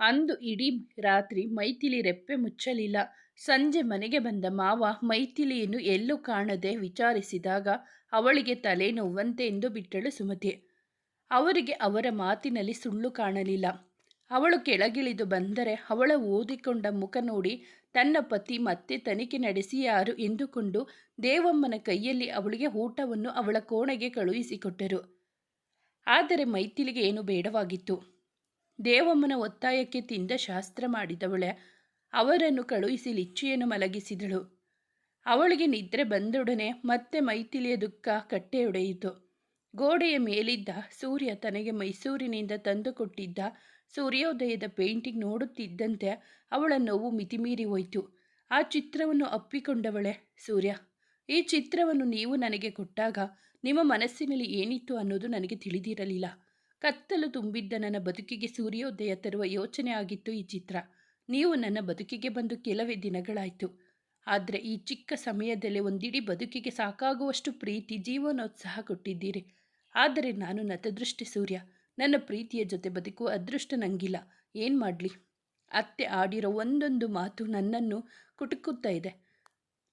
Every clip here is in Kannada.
ಅಂದು ಇಡೀ ರಾತ್ರಿ ಮೈಥಿಲಿ ರೆಪ್ಪೆ ಮುಚ್ಚಲಿಲ್ಲ. ಸಂಜೆ ಮನೆಗೆ ಬಂದ ಮಾವ ಮೈಥಿಲಿಯನ್ನು ಎಲ್ಲೂ ಕಾಣದೆ ವಿಚಾರಿಸಿದಾಗ ಅವಳಿಗೆ ತಲೆ ನೋವಂತೆ ಎಂದು ಬಿಟ್ಟಳು ಸುಮತಿ. ಅವರಿಗೆ ಅವರ ಮಾತಿನಲ್ಲಿ ಸುಳ್ಳು ಕಾಣಲಿಲ್ಲ. ಅವಳು ಕೆಳಗಿಳಿದು ಬಂದರೆ ಅವಳ ಓದಿಕೊಂಡ ಮುಖ ನೋಡಿ ತನ್ನ ಪತಿ ಮತ್ತೆ ತನಿಖೆ ನಡೆಸಿ ಯಾರು ಎಂದುಕೊಂಡು ದೇವಮ್ಮನ ಕೈಯಲ್ಲಿ ಅವಳಿಗೆ ಊಟವನ್ನು ಅವಳ ಕೋಣೆಗೆ ಕಳುಹಿಸಿಕೊಟ್ಟರು. ಆದರೆ ಮೈಥಿಲಿಗೆ ಏನು ಬೇಡವಾಗಿತ್ತು. ದೇವಮ್ಮನ ಒತ್ತಾಯಕ್ಕೆ ತಿಂದ ಶಾಸ್ತ್ರ ಮಾಡಿದವಳೆ. ಅವರನ್ನು ಕಳುಹಿಸಿ ಲಿಚ್ಚಿಯನ್ನು ಮಲಗಿಸಿದಳು. ಅವಳಿಗೆ ನಿದ್ರೆ ಬಂದೊಡನೆ ಮತ್ತೆ ಮೈಥಿಲಿಯ ದುಃಖ ಕಟ್ಟೆಯೊಡೆಯಿತು. ಗೋಡೆಯ ಮೇಲಿದ್ದ ಸೂರ್ಯ ತನಗೆ ಮೈಸೂರಿನಿಂದ ತಂದುಕೊಟ್ಟಿದ್ದ ಸೂರ್ಯೋದಯದ ಪೇಂಟಿಂಗ್ ನೋಡುತ್ತಿದ್ದಂತೆ ಅವಳ ನೋವು ಮಿತಿಮೀರಿ ಹೋಯಿತು. ಆ ಚಿತ್ರವನ್ನು ಅಪ್ಪಿಕೊಂಡವಳೆ ಸೂರ್ಯ. ಈ ಚಿತ್ರವನ್ನು ನೀವು ನನಗೆ ಕೊಟ್ಟಾಗ ನಿಮ್ಮ ಮನಸ್ಸಿನಲ್ಲಿ ಏನಿತ್ತು ಅನ್ನೋದು ನನಗೆ ತಿಳಿದಿರಲಿಲ್ಲ. ಕತ್ತಲು ತುಂಬಿದ್ದ ನನ್ನ ಬದುಕಿಗೆ ಸೂರ್ಯೋದಯ ತರುವ ಯೋಚನೆ ಆಗಿತ್ತು ಈ ಚಿತ್ರ. ನೀವು ನನ್ನ ಬದುಕಿಗೆ ಬಂದು ಕೆಲವೇ ದಿನಗಳಾಯಿತು. ಆದರೆ ಈ ಚಿಕ್ಕ ಸಮಯದಲ್ಲೇ ಒಂದಿಡೀ ಬದುಕಿಗೆ ಸಾಕಾಗುವಷ್ಟು ಪ್ರೀತಿ, ಜೀವನೋತ್ಸಾಹ ಕೊಟ್ಟಿದ್ದೀರಿ. ಆದರೆ ನಾನು ನತದೃಷ್ಟಿ ಸೂರ್ಯ. ನನ್ನ ಪ್ರೀತಿಯ ಜೊತೆ ಬದುಕುವ ಅದೃಷ್ಟ ನಂಗಿಲ್ಲ. ಏನು ಮಾಡಲಿ? ಅತ್ತೆ ಆಡಿರೋ ಒಂದೊಂದು ಮಾತು ನನ್ನನ್ನು ಕುಟುಕುತ್ತಾ ಇದೆ.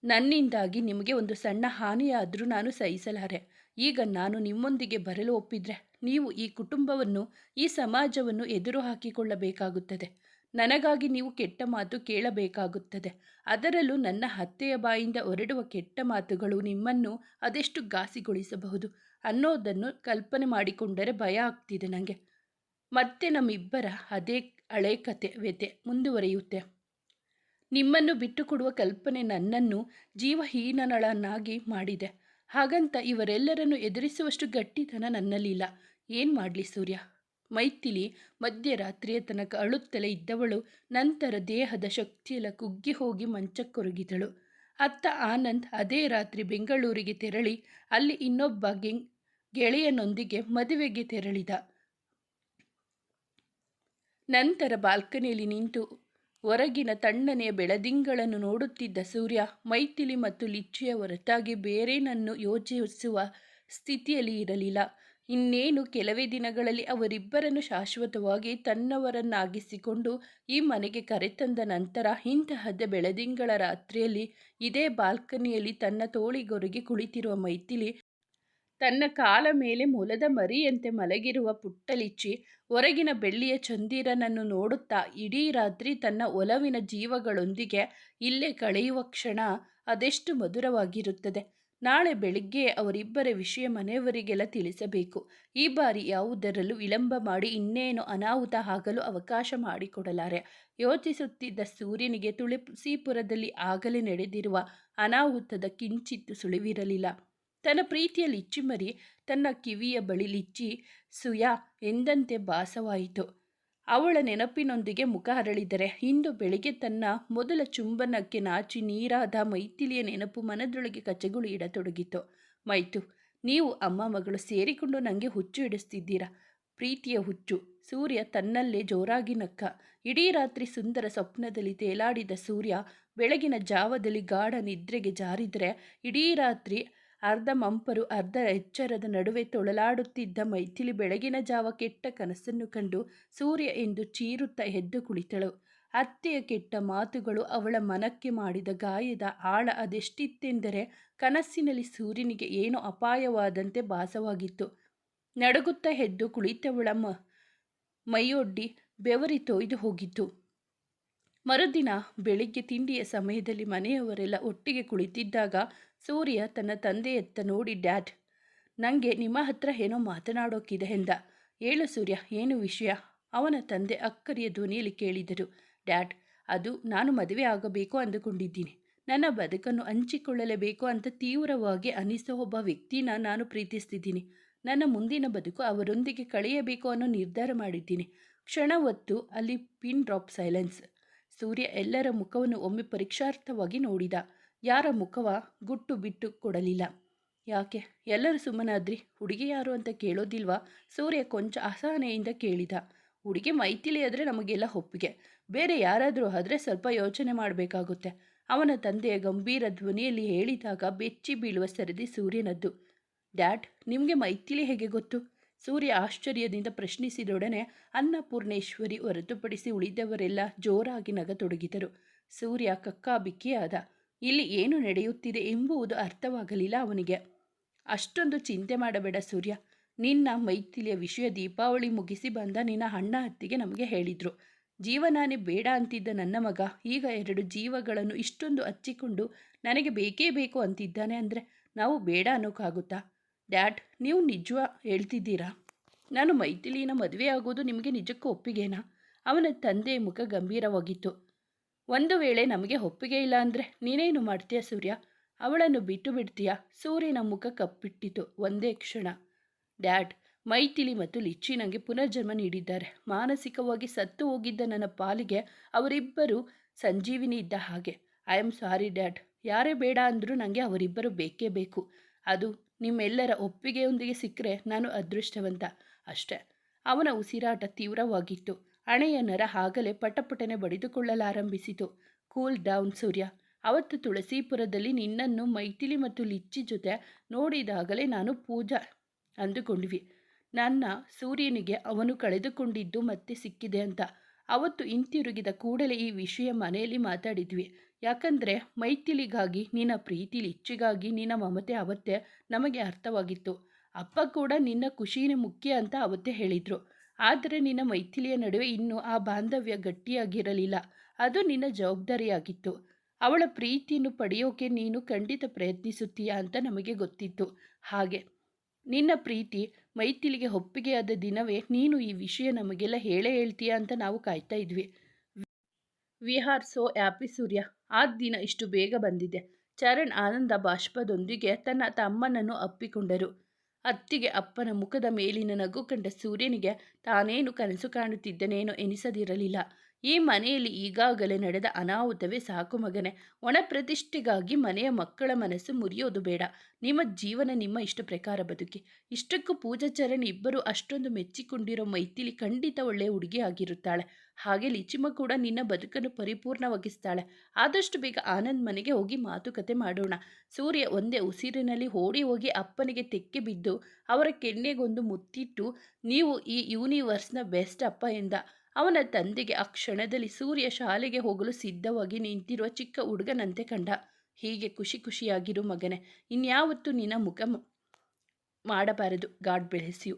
ನನ್ನಿಂದಾಗಿ ನಿಮಗೆ ಒಂದು ಸಣ್ಣ ಹಾನಿಯಾದರೂ ನಾನು ಸಹಿಸಲಾರೆ. ಈಗ ನಾನು ನಿಮ್ಮೊಂದಿಗೆ ಬರಲು ಒಪ್ಪಿದ್ರೆ ನೀವು ಈ ಕುಟುಂಬವನ್ನು, ಈ ಸಮಾಜವನ್ನು ಎದುರು ಹಾಕಿಕೊಳ್ಳಬೇಕಾಗುತ್ತದೆ ನನಗಾಗಿ ನೀವು ಕೆಟ್ಟ ಮಾತು ಕೇಳಬೇಕಾಗುತ್ತದೆ. ಅದರಲ್ಲೂ ನನ್ನ ಹತ್ತೆಯ ಬಾಯಿಂದ ಹೊರಡುವ ಕೆಟ್ಟ ಮಾತುಗಳು ನಿಮ್ಮನ್ನು ಅದೆಷ್ಟು ಘಾಸಿಗೊಳಿಸಬಹುದು ಅನ್ನೋದನ್ನು ಕಲ್ಪನೆ ಮಾಡಿಕೊಂಡರೆ ಭಯ ಆಗ್ತಿದೆ ನನಗೆ ಮತ್ತೆ ನಮ್ಮಿಬ್ಬರ ಅದೇ ಹಳೆ ಕತೆ ವ್ಯತೆ ಮುಂದುವರಿಯುತ್ತೆ. ನಿಮ್ಮನ್ನು ಬಿಟ್ಟುಕೊಡುವ ಕಲ್ಪನೆ ನನ್ನನ್ನು ಜೀವಹೀನಳನ್ನಾಗಿ ಮಾಡಿದೆ. ಹಾಗಂತ ಇವರೆಲ್ಲರನ್ನು ಎದುರಿಸುವಷ್ಟು ಗಟ್ಟಿತನ ನನ್ನಲ್ಲಿಲ್ಲ. ಏನು ಮಾಡಲಿ ಸೂರ್ಯ? ಮೈಥಿಲಿ ಮಧ್ಯರಾತ್ರಿಯ ತನಕ ಅಳುತ್ತಲೇ ಇದ್ದವಳು ನಂತರ ದೇಹದ ಶಕ್ತಿಯೆಲ್ಲ ಕುಗ್ಗಿ ಹೋಗಿ ಮಂಚಕ್ಕೊರಗಿದಳು. ಅತ್ತ ಆನಂದ್ ಅದೇ ರಾತ್ರಿ ಬೆಂಗಳೂರಿಗೆ ತೆರಳಿ ಅಲ್ಲಿ ಇನ್ನೊಬ್ಬ ಗೆಂಗ್ ಗೆಳೆಯನೊಂದಿಗೆ ಮದುವೆಗೆ ತೆರಳಿದ. ನಂತರ ಬಾಲ್ಕನಿಯಲ್ಲಿ ನಿಂತು ಹೊರಗಿನ ತಣ್ಣನೆಯ ಬೆಳದಿಂಗಳನ್ನು ನೋಡುತ್ತಿದ್ದ ಸೂರ್ಯ ಮೈಥಿಲಿ ಮತ್ತು ಲಿಚ್ಚಿಯ ಹೊರತಾಗಿ ಬೇರೇನನ್ನು ಯೋಚಿಸುವ ಸ್ಥಿತಿಯಲ್ಲಿ ಇರಲಿಲ್ಲ. ಇನ್ನೇನು ಕೆಲವೇ ದಿನಗಳಲ್ಲಿ ಅವರಿಬ್ಬರನ್ನು ಶಾಶ್ವತವಾಗಿ ತನ್ನವರನ್ನಾಗಿಸಿಕೊಂಡು ಈ ಮನೆಗೆ ಕರೆತಂದ ನಂತರ ಇಂತಹದ್ದ ಬೆಳದಿಂಗಳ ರಾತ್ರಿಯಲ್ಲಿ ಇದೇ ಬಾಲ್ಕನಿಯಲ್ಲಿ ತನ್ನ ತೋಳಿಗೊರಗಿ ಕುಳಿತಿರುವ ಮೈಥಿಲಿ ತನ್ನ ಕಾಲ ಮೇಲೆ ಮೊಲದ ಮರಿಯಂತೆ ಮಲಗಿರುವ ಪುಟ್ಟಲಿಚ್ಚಿ ಹೊರಗಿನ ಬೆಳ್ಳಿಯ ಚಂದಿರನನ್ನು ನೋಡುತ್ತಾ ಇಡೀ ರಾತ್ರಿ ತನ್ನ ಒಲವಿನ ಜೀವಗಳೊಂದಿಗೆ ಇಲ್ಲೇ ಕಳೆಯುವ ಕ್ಷಣ ಅದೆಷ್ಟು ಮಧುರವಾಗಿರುತ್ತದೆ. ನಾಳೆ ಬೆಳಿಗ್ಗೆ ಅವರಿಬ್ಬರ ವಿಷಯ ಮನೆಯವರಿಗೆಲ್ಲ ತಿಳಿಸಬೇಕು. ಈ ಬಾರಿ ಯಾವುದರಲ್ಲೂ ವಿಳಂಬ ಮಾಡಿ ಇನ್ನೇನು ಅನಾಹುತ ಆಗಲು ಅವಕಾಶ ಮಾಡಿಕೊಡಲಾರೆ. ಯೋಚಿಸುತ್ತಿದ್ದ ಸೂರ್ಯನಿಗೆ ತುಳಸೀಪುರದಲ್ಲಿ ಆಗಲೇ ನಡೆದಿರುವ ಅನಾಹುತದ ಕಿಂಚಿತ್ತು ಸುಳಿವಿರಲಿಲ್ಲ. ತನ್ನ ಪ್ರೀತಿಯ ಇಚ್ಚಿಮರಿ ತನ್ನ ಕಿವಿಯ ಬಳಿ ಲಿಚ್ಚಿ, ಸುಯಾ, ಎಂದಂತೆ ಭಾಸವಾಯಿತು. ಅವಳ ನೆನಪಿನೊಂದಿಗೆ ಮುಖ ಹರಳಿದರೆ ಇಂದು ಬೆಳಿಗ್ಗೆ ತನ್ನ ಮೊದಲ ಚುಂಬನಕ್ಕೆ ನಾಚಿ ನೀರಾದ ಮೈಥಿಲಿಯ ನೆನಪು ಮನದೊಳಗೆ ಕಚಗುಳಿ ಇಡತೊಡಗಿತು. ಮೈತು, ನೀವು ಅಮ್ಮ ಮಗಳು ಸೇರಿಕೊಂಡು ನನಗೆ ಹುಚ್ಚು ಹಿಡಿಸ್ತಿದ್ದೀರಾ? ಪ್ರೀತಿಯ ಹುಚ್ಚು. ಸೂರ್ಯ ತನ್ನಲ್ಲೇ ಜೋರಾಗಿ ನಕ್ಕ. ಇಡೀ ರಾತ್ರಿ ಸುಂದರ ಸ್ವಪ್ನದಲ್ಲಿ ತೇಲಾಡಿದ ಸೂರ್ಯ ಬೆಳಗಿನ ಜಾವದಲ್ಲಿ ಗಾಢ ನಿದ್ರೆಗೆ ಜಾರಿದರೆ ಇಡೀ ರಾತ್ರಿ ಅರ್ಧ ಮಂಪರು, ಅರ್ಧ ಎಚ್ಚರದ ನಡುವೆ ತೊಳಲಾಡುತ್ತಿದ್ದ ಮೈಥಿಲಿ ಬೆಳಗಿನ ಜಾವ ಕೆಟ್ಟ ಕನಸನ್ನು ಕಂಡು ಸೂರ್ಯ ಎಂದು ಚೀರುತ್ತಾ ಎದ್ದು ಕುಳಿತಳು. ಅತ್ತೆಯ ಕೆಟ್ಟ ಮಾತುಗಳು ಅವಳ ಮನಕ್ಕೆ ಮಾಡಿದ ಗಾಯದ ಆಳ ಅದೆಷ್ಟಿತ್ತೆಂದರೆ ಕನಸಿನಲ್ಲಿ ಸೂರ್ಯನಿಗೆ ಏನೋ ಅಪಾಯವಾದಂತೆ ಭಾಸವಾಗಿತ್ತು. ನಡುಗುತ್ತಾ ಎದ್ದು ಕುಳಿತವಳ ಮ, ಮೈಯೊಡ್ಡಿ ಬೆವರಿ ತೊಯ್ದು ಹೋಗಿತ್ತು. ಮರುದಿನ ಬೆಳಿಗ್ಗೆ ತಿಂಡಿಯ ಸಮಯದಲ್ಲಿ ಮನೆಯವರೆಲ್ಲ ಒಟ್ಟಿಗೆ ಕುಳಿತಿದ್ದಾಗ ಸೂರ್ಯ ತನ್ನ ತಂದೆಯತ್ತ ನೋಡಿ, ಡ್ಯಾಡ್ ನನಗೆ ನಿಮ್ಮ ಹತ್ರ ಏನೋ ಮಾತನಾಡೋಕ್ಕಿದೆ ಎಂದ. ಹೇಳು ಸೂರ್ಯ, ಏನು ವಿಷಯ? ಅವನ ತಂದೆ ಅಕ್ಕರಿಯ ಧ್ವನಿಯಲ್ಲಿ ಕೇಳಿದರು. ಡ್ಯಾಡ್, ಅದು ನಾನು ಮದುವೆ ಆಗಬೇಕು ಅಂದುಕೊಂಡಿದ್ದೀನಿ. ನನ್ನ ಬದುಕನ್ನು ಹಂಚಿಕೊಳ್ಳಲೇಬೇಕು ಅಂತ ತೀವ್ರವಾಗಿ ಅನಿಸೋ ಒಬ್ಬ ವ್ಯಕ್ತಿನ ನಾನು ಪ್ರೀತಿಸ್ತಿದ್ದೀನಿ. ನನ್ನ ಮುಂದಿನ ಬದುಕು ಅವರೊಂದಿಗೆ ಕಳೆಯಬೇಕು ಅನ್ನೋ ನಿರ್ಧಾರ ಮಾಡಿದ್ದೀನಿ. ಕ್ಷಣ ಹೊತ್ತು ಅಲ್ಲಿ ಪಿನ್ ಡ್ರಾಪ್ ಸೈಲೆನ್ಸ್. ಸೂರ್ಯ ಎಲ್ಲರ ಮುಖವನ್ನು ಒಮ್ಮೆ ಪರೀಕ್ಷಾರ್ಥವಾಗಿ ನೋಡಿದ. ಯಾರ ಮುಖವ ಗುಟ್ಟು ಬಿಟ್ಟು ಕೊಡಲಿಲ್ಲ. ಯಾಕೆ? ಎಲ್ಲರೂ ಸುಮ್ಮನಾದ್ರಿ. ಹುಡುಗಿ ಯಾರು ಅಂತ ಕೇಳೋದಿಲ್ವಾ? ಸೂರ್ಯ ಕೊಂಚ ಅಸಹನೆಯಿಂದ ಕೇಳಿದ. ಹುಡುಗಿ ಮೈತಿಲಿ ಆದರೆ ನಮಗೆಲ್ಲ ಒಪ್ಪಿಗೆ. ಬೇರೆ ಯಾರಾದರೂ ಆದರೆ ಸ್ವಲ್ಪ ಯೋಚನೆ ಮಾಡಬೇಕಾಗುತ್ತೆ. ಅವನ ತಂದೆಯ ಗಂಭೀರ ಧ್ವನಿಯಲ್ಲಿ ಹೇಳಿದಾಗ ಬೆಚ್ಚಿ ಬೀಳುವ ಸರದಿ ಸೂರ್ಯನದ್ದು. ಡ್ಯಾಡ್, ನಿಮಗೆ ಮೈಥಿಲಿ ಹೇಗೆ ಗೊತ್ತು? ಸೂರ್ಯ ಆಶ್ಚರ್ಯದಿಂದ ಪ್ರಶ್ನಿಸಿದೊಡನೆ ಅನ್ನಪೂರ್ಣೇಶ್ವರಿ ಹೊರತುಪಡಿಸಿ ಉಳಿದವರೆಲ್ಲ ಜೋರಾಗಿ ನಗತೊಡಗಿದರು. ಸೂರ್ಯ ಕಕ್ಕಾಬಿಕ್ಕಿಯಾದ ಇಲ್ಲಿ ಏನು ನಡೆಯುತ್ತಿದೆ ಎಂಬುವುದು ಅರ್ಥವಾಗಲಿಲ್ಲ ಅವನಿಗೆ. ಅಷ್ಟೊಂದು ಚಿಂತೆ ಮಾಡಬೇಡ ಸೂರ್ಯ. ನಿನ್ನ ಮೈಥಿಲಿಯ ವಿಷಯ ದೀಪಾವಳಿ ಮುಗಿಸಿ ಬಂದ ನಿನ್ನ ಅಣ್ಣ ಹತ್ತಿಗೆ ನಮಗೆ ಹೇಳಿದರು. ಜೀವನಾನೇ ಬೇಡ ಅಂತಿದ್ದ ನನ್ನ ಮಗ. ಈಗ ಎರಡು ಜೀವಗಳನ್ನು ಇಷ್ಟೊಂದು ಹಚ್ಚಿಕೊಂಡು ನನಗೆ ಬೇಕೇ ಬೇಕು ಅಂತಿದ್ದಾನೆ ಅಂದರೆ ನಾವು ಬೇಡ ಅನ್ನೋಕ್ಕಾಗುತ್ತಾ ಡ್ಯಾಡ್, ನೀವು ನಿಜ ಹೇಳ್ತಿದ್ದೀರಾ? ನಾನು ಮೈಥಿಲಿನ ಮದುವೆ ಆಗೋದು ನಿಮಗೆ ನಿಜಕ್ಕೂ ಒಪ್ಪಿಗೆನಾ? ಅವನ ತಂದೆಯ ಮುಖ ಗಂಭೀರವಾಗಿತ್ತು. ಒಂದು ವೇಳೆ ನಮಗೆ ಒಪ್ಪಿಗೆ ಇಲ್ಲ ಅಂದರೆ ನೀನೇನು ಮಾಡ್ತೀಯ ಸೂರ್ಯ? ಅವಳನ್ನು ಬಿಟ್ಟು ಬಿಡ್ತೀಯಾ? ಸೂರ್ಯನ ಮುಖ ಕಪ್ಪಿಟ್ಟಿತು. ಒಂದೇ ಕ್ಷಣ. ಡ್ಯಾಡ್ ಮೈಥಿಲಿ ಮತ್ತು ಲಿಚ್ಚಿ ನನಗೆ ಪುನರ್ಜನ್ಮ ನೀಡಿದ್ದಾರೆ. ಮಾನಸಿಕವಾಗಿ ಸತ್ತು ಹೋಗಿದ್ದ ನನ್ನ ಪಾಲಿಗೆ ಅವರಿಬ್ಬರು ಸಂಜೀವಿನಿ ಇದ್ದ ಹಾಗೆ. I am sorry dad. ಯಾರೇ ಬೇಡ ಅಂದರೂ ನನಗೆ ಅವರಿಬ್ಬರು ಬೇಕೇ ಬೇಕು. ಅದು ನಿಮ್ಮೆಲ್ಲರ ಒಪ್ಪಿಗೆಯೊಂದಿಗೆ ಸಿಕ್ಕರೆ ನಾನು ಅದೃಷ್ಟವಂತ. ಅಷ್ಟೆ. ಅವನ ಉಸಿರಾಟ ತೀವ್ರವಾಗಿತ್ತು. ಹಣೆಯ ನರ ಆಗಲೇ ಪಟಪಟನೆ ಬಡಿದುಕೊಳ್ಳಲಾರಂಭಿಸಿತು. ಕೂಲ್ ಡೌನ್ ಸೂರ್ಯ, ಅವತ್ತು ತುಳಸೀಪುರದಲ್ಲಿ ನಿನ್ನನ್ನು ಮೈಥಿಲಿ ಮತ್ತು ಲಿಚ್ಚಿ ಜೊತೆ ನೋಡಿದಾಗಲೇ ನಾನು ಪೂಜಾ ಅಂದುಕೊಂಡ್ವಿ. ನನ್ನ ಸೂರ್ಯನಿಗೆ ಅವನು ಕಳೆದುಕೊಂಡಿದ್ದು ಮತ್ತೆ ಸಿಕ್ಕಿದೆ ಅಂತ. ಅವತ್ತು ಹಿಂತಿರುಗಿದ ಕೂಡಲೇ ಈ ವಿಷಯ ಮನೆಯಲ್ಲಿ ಮಾತಾಡಿದ್ವಿ. ಯಾಕಂದರೆ ಮೈಥಿಲಿಗಾಗಿ, ನಿನ್ನ ಪ್ರೀತಿ ಲಿಚ್ಚಿಗಾಗಿ, ನಿನ್ನ ಮಮತೆ ಅವತ್ತೇ ನಮಗೆ ಅರ್ಥವಾಗಿತ್ತು. ಅಪ್ಪ ಕೂಡ ನಿನ್ನ ಖುಷಿನೇ ಮುಖ್ಯ ಅಂತ ಅವತ್ತೇ ಹೇಳಿದರು. ಆದರೆ ನಿನ್ನ ಮೈಥಿಲಿಯ ನಡುವೆ ಇನ್ನೂ ಆ ಬಾಂಧವ್ಯ ಗಟ್ಟಿಯಾಗಿರಲಿಲ್ಲ. ಅದು ನಿನ್ನ ಜವಾಬ್ದಾರಿಯಾಗಿತ್ತು. ಅವಳ ಪ್ರೀತಿಯನ್ನು ಪಡೆಯೋಕೆ ನೀನು ಖಂಡಿತ ಪ್ರಯತ್ನಿಸುತ್ತೀಯಾ ಅಂತ ನಮಗೆ ಗೊತ್ತಿತ್ತು. ಹಾಗೆ. ನಿನ್ನ ಪ್ರೀತಿ ಮೈಥಿಲಿಗೆ ಒಪ್ಪಿಗೆಯಾದ ದಿನವೇ ನೀನು ಈ ವಿಷಯ ನಮಗೆಲ್ಲ ಹೇಳೇ ಹೇಳ್ತೀಯಾ ಅಂತ ನಾವು ಕಾಯ್ತಾ ಇದ್ವಿ. We are so happy Surya. ಆ ದಿನ ಇಷ್ಟು ಬೇಗ ಬಂದಿದೆ. ಚರಣ್ ಆನಂದ ಬಾಷ್ಪದೊಂದಿಗೆ ತನ್ನ ತಮ್ಮನನ್ನು ಅಪ್ಪಿಕೊಂಡರು. ಅತ್ತಿಗೆ ಅಪ್ಪನ ಮುಖದ ಮೇಲಿನ ನಗು ಕಂಡ ಸೂರ್ಯನಿಗೆ ತಾನೇನು ಕನಸು ಕಾಣುತ್ತಿದ್ದನೇನೋ ಎನಿಸದಿರಲಿಲ್ಲ. ಈ ಮನೆಯಲ್ಲಿ ಈಗಾಗಲೇ ನಡೆದ ಅನಾಹುತವೇ ಸಾಕು ಮಗನೆ. ಒಣ ಪ್ರತಿಷ್ಠೆಗಾಗಿ ಮನೆಯ ಮಕ್ಕಳ ಮನಸ್ಸು ಮುರಿಯೋದು ಬೇಡ. ನಿಮ್ಮ ಜೀವನ ನಿಮ್ಮ ಇಷ್ಟ ಪ್ರಕಾರ ಬದುಕಿ. ಇಷ್ಟಕ್ಕೂ ಪೂಜಾಚರಣ್ ಇಬ್ಬರು ಅಷ್ಟೊಂದು ಮೆಚ್ಚಿಕೊಂಡಿರೋ ಮೈತಿಲಿ ಖಂಡಿತ ಒಳ್ಳೆಯ ಹುಡುಗಿ ಆಗಿರುತ್ತಾಳೆ. ಹಾಗೆ ಲಿಚಿಮ ಕೂಡ ನಿನ್ನ ಬದುಕನ್ನು ಪರಿಪೂರ್ಣವಾಗಿಸ್ತಾಳೆ. ಆದಷ್ಟು ಬೇಗ ಆನಂದ್ ಮನೆಗೆ ಹೋಗಿ ಮಾತುಕತೆ ಮಾಡೋಣ. ಸೂರ್ಯ ಒಂದೇ ಉಸಿರಿನಲ್ಲಿ ಓಡಿ ಹೋಗಿ ಅಪ್ಪನಿಗೆ ತೆಕ್ಕೆ ಬಿದ್ದು ಅವರ ಕೆನ್ನೆಗೊಂದು ಮುತ್ತಿಟ್ಟು, ನೀವು ಈ ಯೂನಿವರ್ಸ್ನ ಬೆಸ್ಟ್ ಅಪ್ಪ ಎಂದ. ಅವನ ತಂದೆಗೆ ಆ ಕ್ಷಣದಲ್ಲಿ ಸೂರ್ಯ ಶಾಲೆಗೆ ಹೋಗಲು ಸಿದ್ಧವಾಗಿ ನಿಂತಿರುವ ಚಿಕ್ಕ ಹುಡುಗನಂತೆ ಕಂಡ. ಹೀಗೆ ಖುಷಿ ಖುಷಿಯಾಗಿರು ಮಗನೇ, ಇನ್ಯಾವತ್ತೂ ನಿನ್ನ ಮುಖ ಮಾಡಬಾರದು, ಗಾಡ್ ಬೆಳೆಸಿಯು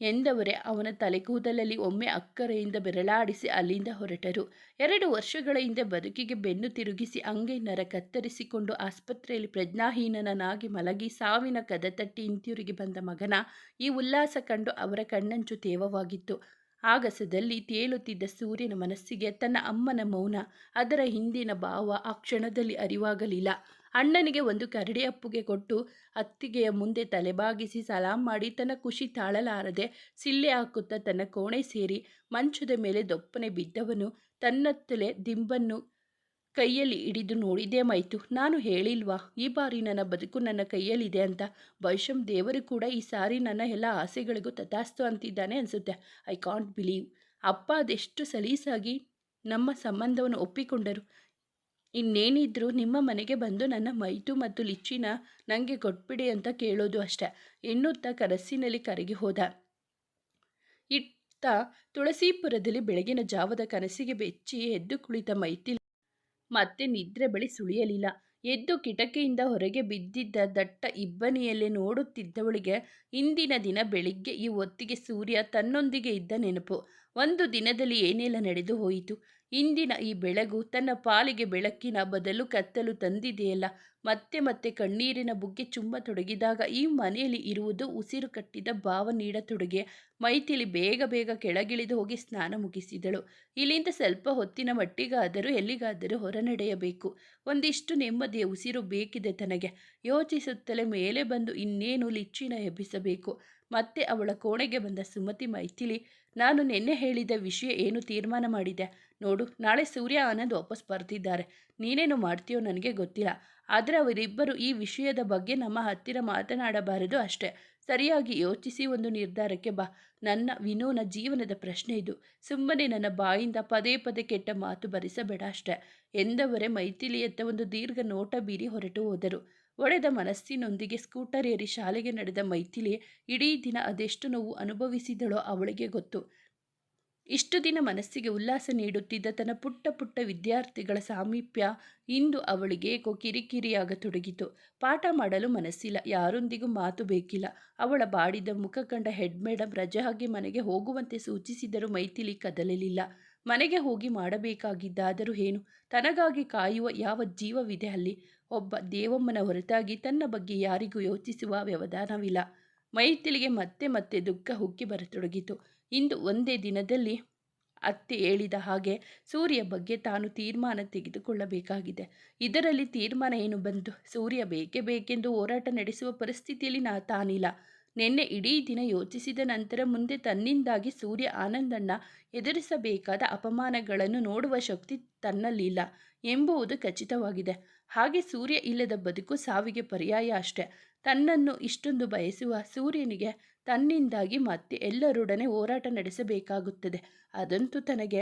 ಎಂದವರೇ ಅವನ ತಲೆಕೂದಲಲ್ಲಿ ಒಮ್ಮೆ ಅಕ್ಕರೆಯಿಂದ ಬೆರಳಾಡಿಸಿ ಅಲ್ಲಿಂದ ಹೊರಟರು. ಎರಡು ವರ್ಷಗಳ ಹಿಂದೆ ಬದುಕಿಗೆ ಬೆನ್ನು ತಿರುಗಿಸಿ ಅಂಗೆ ನರ ಕತ್ತರಿಸಿಕೊಂಡು ಆಸ್ಪತ್ರೆಯಲ್ಲಿ ಪ್ರಜ್ಞಾಹೀನನಾಗಿ ಮಲಗಿ ಸಾವಿನ ಕದ ತಟ್ಟಿ ಹಿಂತಿರುಗಿ ಬಂದ ಮಗನ ಈ ಉಲ್ಲಾಸ ಕಂಡು ಅವರ ಕಣ್ಣಂಚು ತೇವವಾಗಿತ್ತು. ಆಗಸದಲ್ಲಿ ತೇಲುತ್ತಿದ್ದ ಸೂರ್ಯನ ಮನಸ್ಸಿಗೆ ತನ್ನ ಅಮ್ಮನ ಮೌನ, ಅದರ ಹಿಂದಿನ ಭಾವ ಆ ಕ್ಷಣದಲ್ಲಿ ಅರಿವಾಗಲಿಲ್ಲ. ಅಣ್ಣನಿಗೆ ಒಂದು ಕರಡಿ ಅಪ್ಪುಗೆ ಕೊಟ್ಟು ಅತ್ತಿಗೆಯ ಮುಂದೆ ತಲೆಬಾಗಿಸಿ ಸಲಾಂ ಮಾಡಿ ತನ್ನ ಖುಷಿ ತಾಳಲಾರದೆ ಸಿಲ್ಲೆ ಹಾಕುತ್ತಾ ತನ್ನ ಕೋಣೆ ಸೇರಿ ಮಂಚದ ಮೇಲೆ ದೊಪ್ಪನೆ ಬಿದ್ದವನು, ತನ್ನತ್ತಲೇ ದಿಂಬನ್ನು ಕೈಯಲ್ಲಿ ಹಿಡಿದು ನೋಡಿದೇ ಮಾಯಿತು ನಾನು ಹೇಳಿಲ್ವಾ, ಈ ಬಾರಿ ನನ್ನ ಬದುಕು ನನ್ನ ಕೈಯಲ್ಲಿದೆ ಅಂತ. ಬಹುಶಃ ದೇವರು ಕೂಡ ಈ ಸಾರಿ ನನ್ನ ಎಲ್ಲ ಆಸೆಗಳಿಗೂ ತಥಾಸ್ತು ಅಂತಿದ್ದಾನೆ ಅನಿಸುತ್ತೆ. I can't believe. ಅಪ್ಪ ಅದೆಷ್ಟು ಸಲೀಸಾಗಿ ನಮ್ಮ ಸಂಬಂಧವನ್ನು ಒಪ್ಪಿಕೊಂಡರು. ಇನ್ನೇನಿದ್ರು ನಿಮ್ಮ ಮನೆಗೆ ಬಂದು ನನ್ನ ಮೈತು ಮತ್ತು ಲಿಚ್ಚಿನ ನನಗೆ ಕೊಟ್ಬಿಡಿ ಅಂತ ಕೇಳೋದು ಅಷ್ಟೆ. ಎನ್ನುತ್ತಾ ಕನಸಿನಲ್ಲಿ ಕರಗಿ ಹೋದ. ಇತ್ತ ತುಳಸೀಪುರದಲ್ಲಿ ಬೆಳಗಿನ ಜಾವದ ಕನಸಿಗೆ ಬೆಚ್ಚಿ ಎದ್ದು ಕುಳಿತ ಮೈತಿಲಿ ಮತ್ತೆ ನಿದ್ರೆ ಬಳಿ ಸುಳಿಯಲಿಲ್ಲ. ಎದ್ದು ಕಿಟಕಿಯಿಂದ ಹೊರಗೆ ಬಿದ್ದಿದ್ದ ದಟ್ಟ ಇಬ್ಬನಿಯಲ್ಲೇ ನೋಡುತ್ತಿದ್ದವಳಿಗೆ ಇಂದಿನ ದಿನ ಬೆಳಿಗ್ಗೆ ಈ ಹೊತ್ತಿಗೆ ಸೂರ್ಯ ತನ್ನೊಂದಿಗೆ ಇದ್ದ ನೆನಪು. ಒಂದು ದಿನದಲ್ಲಿ ಏನೆಲ್ಲ ನಡೆದು ಹೋಯಿತು? ಇಂದಿನ ಈ ಬೆಳಗು ತನ್ನ ಪಾಲಿಗೆ ಬೆಳಕಿನ ಬದಲು ಕತ್ತಲು ತಂದಿದೆಯಲ್ಲ. ಮತ್ತೆ ಮತ್ತೆ ಕಣ್ಣೀರಿನ ಬುಗ್ಗೆ ತೊಡಗಿದಾಗ ಈ ಮನೆಯಲ್ಲಿ ಇರುವುದು ಉಸಿರು ಕಟ್ಟಿದ ಭಾವ ನೀಡತೊಡಗೆ ಮೈತಿಲಿ ಬೇಗ ಬೇಗ ಕೆಳಗಿಳಿದು ಹೋಗಿ ಸ್ನಾನ ಮುಗಿಸಿದಳು. ಇಲ್ಲಿಂದ ಸ್ವಲ್ಪ ಹೊತ್ತಿನ ಮಟ್ಟಿಗಾದರೂ ಎಲ್ಲಿಗಾದರೂ ಹೊರ ನಡೆಯಬೇಕು ಒಂದಿಷ್ಟು ನೆಮ್ಮದಿಯ ಉಸಿರು ಬೇಕಿದೆ ತನಗೆ. ಯೋಚಿಸುತ್ತಲೇ ಮೇಲೆ ಬಂದು ಇನ್ನೇನು ಲಿಚ್ಚಿನ ಎಬ್ಬಿಸಬೇಕು. ಮತ್ತೆ ಅವಳ ಕೋಣೆಗೆ ಬಂದ ಸುಮತಿ ಮೈಥಿಲಿ, ನಾನು ನಿನ್ನೆ ಹೇಳಿದ ವಿಷಯ ಏನು ತೀರ್ಮಾನ ಮಾಡಿದೆ? ನೋಡು, ನಾಳೆ ಸೂರ್ಯ ಆನಂದ್ ವಾಪಸ್ ಬರ್ತಿದ್ದಾರೆ. ನೀನೇನು ಮಾಡ್ತೀಯೋ ನನಗೆ ಗೊತ್ತಿಲ್ಲ. ಆದರೆ ಅವರಿಬ್ಬರು ಈ ವಿಷಯದ ಬಗ್ಗೆ ನಮ್ಮ ಹತ್ತಿರ ಮಾತನಾಡಬಾರದು ಅಷ್ಟೇ. ಸರಿಯಾಗಿ ಯೋಚಿಸಿ ಒಂದು ನಿರ್ಧಾರಕ್ಕೆ ಬಾ. ನನ್ನ ವಿನೋನ ಜೀವನದ ಪ್ರಶ್ನೆ ಇದು. ಸುಮ್ಮನೆ ನನ್ನ ಬಾಯಿಂದ ಪದೇ ಪದೇ ಕೆಟ್ಟ ಮಾತು ಬರಿಸಬೇಡ ಅಷ್ಟೆ. ಎಂದವರೇ ಮೈಥಿಲಿಯತ್ತ ಒಂದು ದೀರ್ಘ ನೋಟ ಬೀರಿ ಹೊರಟು ಹೋದರು. ಒಡೆದ ಮನಸ್ಸಿನೊಂದಿಗೆ ಸ್ಕೂಟರ್ ಏರಿ ಶಾಲೆಗೆ ನಡೆದ ಮೈಥಿಲಿ ಇಡೀ ದಿನ ಅದೆಷ್ಟು ನೋವು ಅನುಭವಿಸಿದಳೋ ಅವಳಿಗೆ ಗೊತ್ತು. ಇಷ್ಟು ದಿನ ಮನಸ್ಸಿಗೆ ಉಲ್ಲಾಸ ನೀಡುತ್ತಿದ್ದ ತನ್ನ ಪುಟ್ಟ ಪುಟ್ಟ ವಿದ್ಯಾರ್ಥಿಗಳ ಸಾಮೀಪ್ಯ ಇಂದು ಅವಳಿಗೆ ಏಕೋ ಕಿರಿಕಿರಿಯಾಗತೊಡಗಿತು ಪಾಠ ಮಾಡಲು ಮನಸ್ಸಿಲ್ಲ, ಯಾರೊಂದಿಗೂ ಮಾತು ಬೇಕಿಲ್ಲ. ಅವಳ ಬಾಡಿದ ಮುಖ ಕಂಡ ಹೆಡ್ ಮೇಡಮ್ ಹಾಗೆ ಮನೆಗೆ ಹೋಗುವಂತೆ ಸೂಚಿಸಿದರೂ ಮೈಥಿಲಿ ಕದಲಲಿಲ್ಲ. ಮನೆಗೆ ಹೋಗಿ ಮಾಡಬೇಕಾಗಿದ್ದಾದರೂ ಏನು? ತನಗಾಗಿ ಕಾಯುವ ಯಾವ ಜೀವವಿದೆ ಅಲ್ಲಿ? ಒಬ್ಬ ದೇವಮ್ಮನ ಹೊರತಾಗಿ ತನ್ನ ಬಗ್ಗೆ ಯಾರಿಗೂ ಯೋಚಿಸುವ ವ್ಯವಧಾನವಿಲ್ಲ. ಮೈಥಿಲಿಗೆ ಮತ್ತೆ ಮತ್ತೆ ದುಃಖ ಹುಕ್ಕಿ ಬರತೊಡಗಿತು. ಇಂದು ಒಂದೇ ದಿನದಲ್ಲಿ ಅತ್ತೆ ಹೇಳಿದ ಹಾಗೆ ಸೂರ್ಯ ಬಗ್ಗೆ ತಾನು ತೀರ್ಮಾನ ತೆಗೆದುಕೊಳ್ಳಬೇಕಾಗಿದೆ. ಇದರಲ್ಲಿ ತೀರ್ಮಾನ ಏನು ಬಂತು? ಸೂರ್ಯ ಬೇಕೇ ಬೇಕೆಂದು ಹೋರಾಟ ನಡೆಸುವ ಪರಿಸ್ಥಿತಿಯಲ್ಲಿ ನಾ ತಾನಿಲ್ಲ. ನಿನ್ನೆ ಇಡೀ ದಿನ ಯೋಚಿಸಿದ ನಂತರ ಮುಂದೆ ತನ್ನಿಂದಾಗಿ ಸೂರ್ಯ ಆನಂದಣ್ಣ ಎದುರಿಸಬೇಕಾದ ಅಪಮಾನಗಳನ್ನು ನೋಡುವ ಶಕ್ತಿ ತನ್ನಲ್ಲಿಲ್ಲ ಎಂಬುವುದು ಖಚಿತವಾಗಿದೆ. ಹಾಗೆ ಸೂರ್ಯ ಇಲ್ಲದ ಬದುಕು ಸಾವಿಗೆ ಪರ್ಯಾಯ ಅಷ್ಟೆ. ತನ್ನನ್ನು ಇಷ್ಟೊಂದು ಬಯಸುವ ಸೂರ್ಯನಿಗೆ ತನ್ನಿಂದಾಗಿ ಮತ್ತೆ ಎಲ್ಲರೊಡನೆ ಹೋರಾಟ ನಡೆಸಬೇಕಾಗುತ್ತದೆ. ಅದಂತೂ ತನಗೆ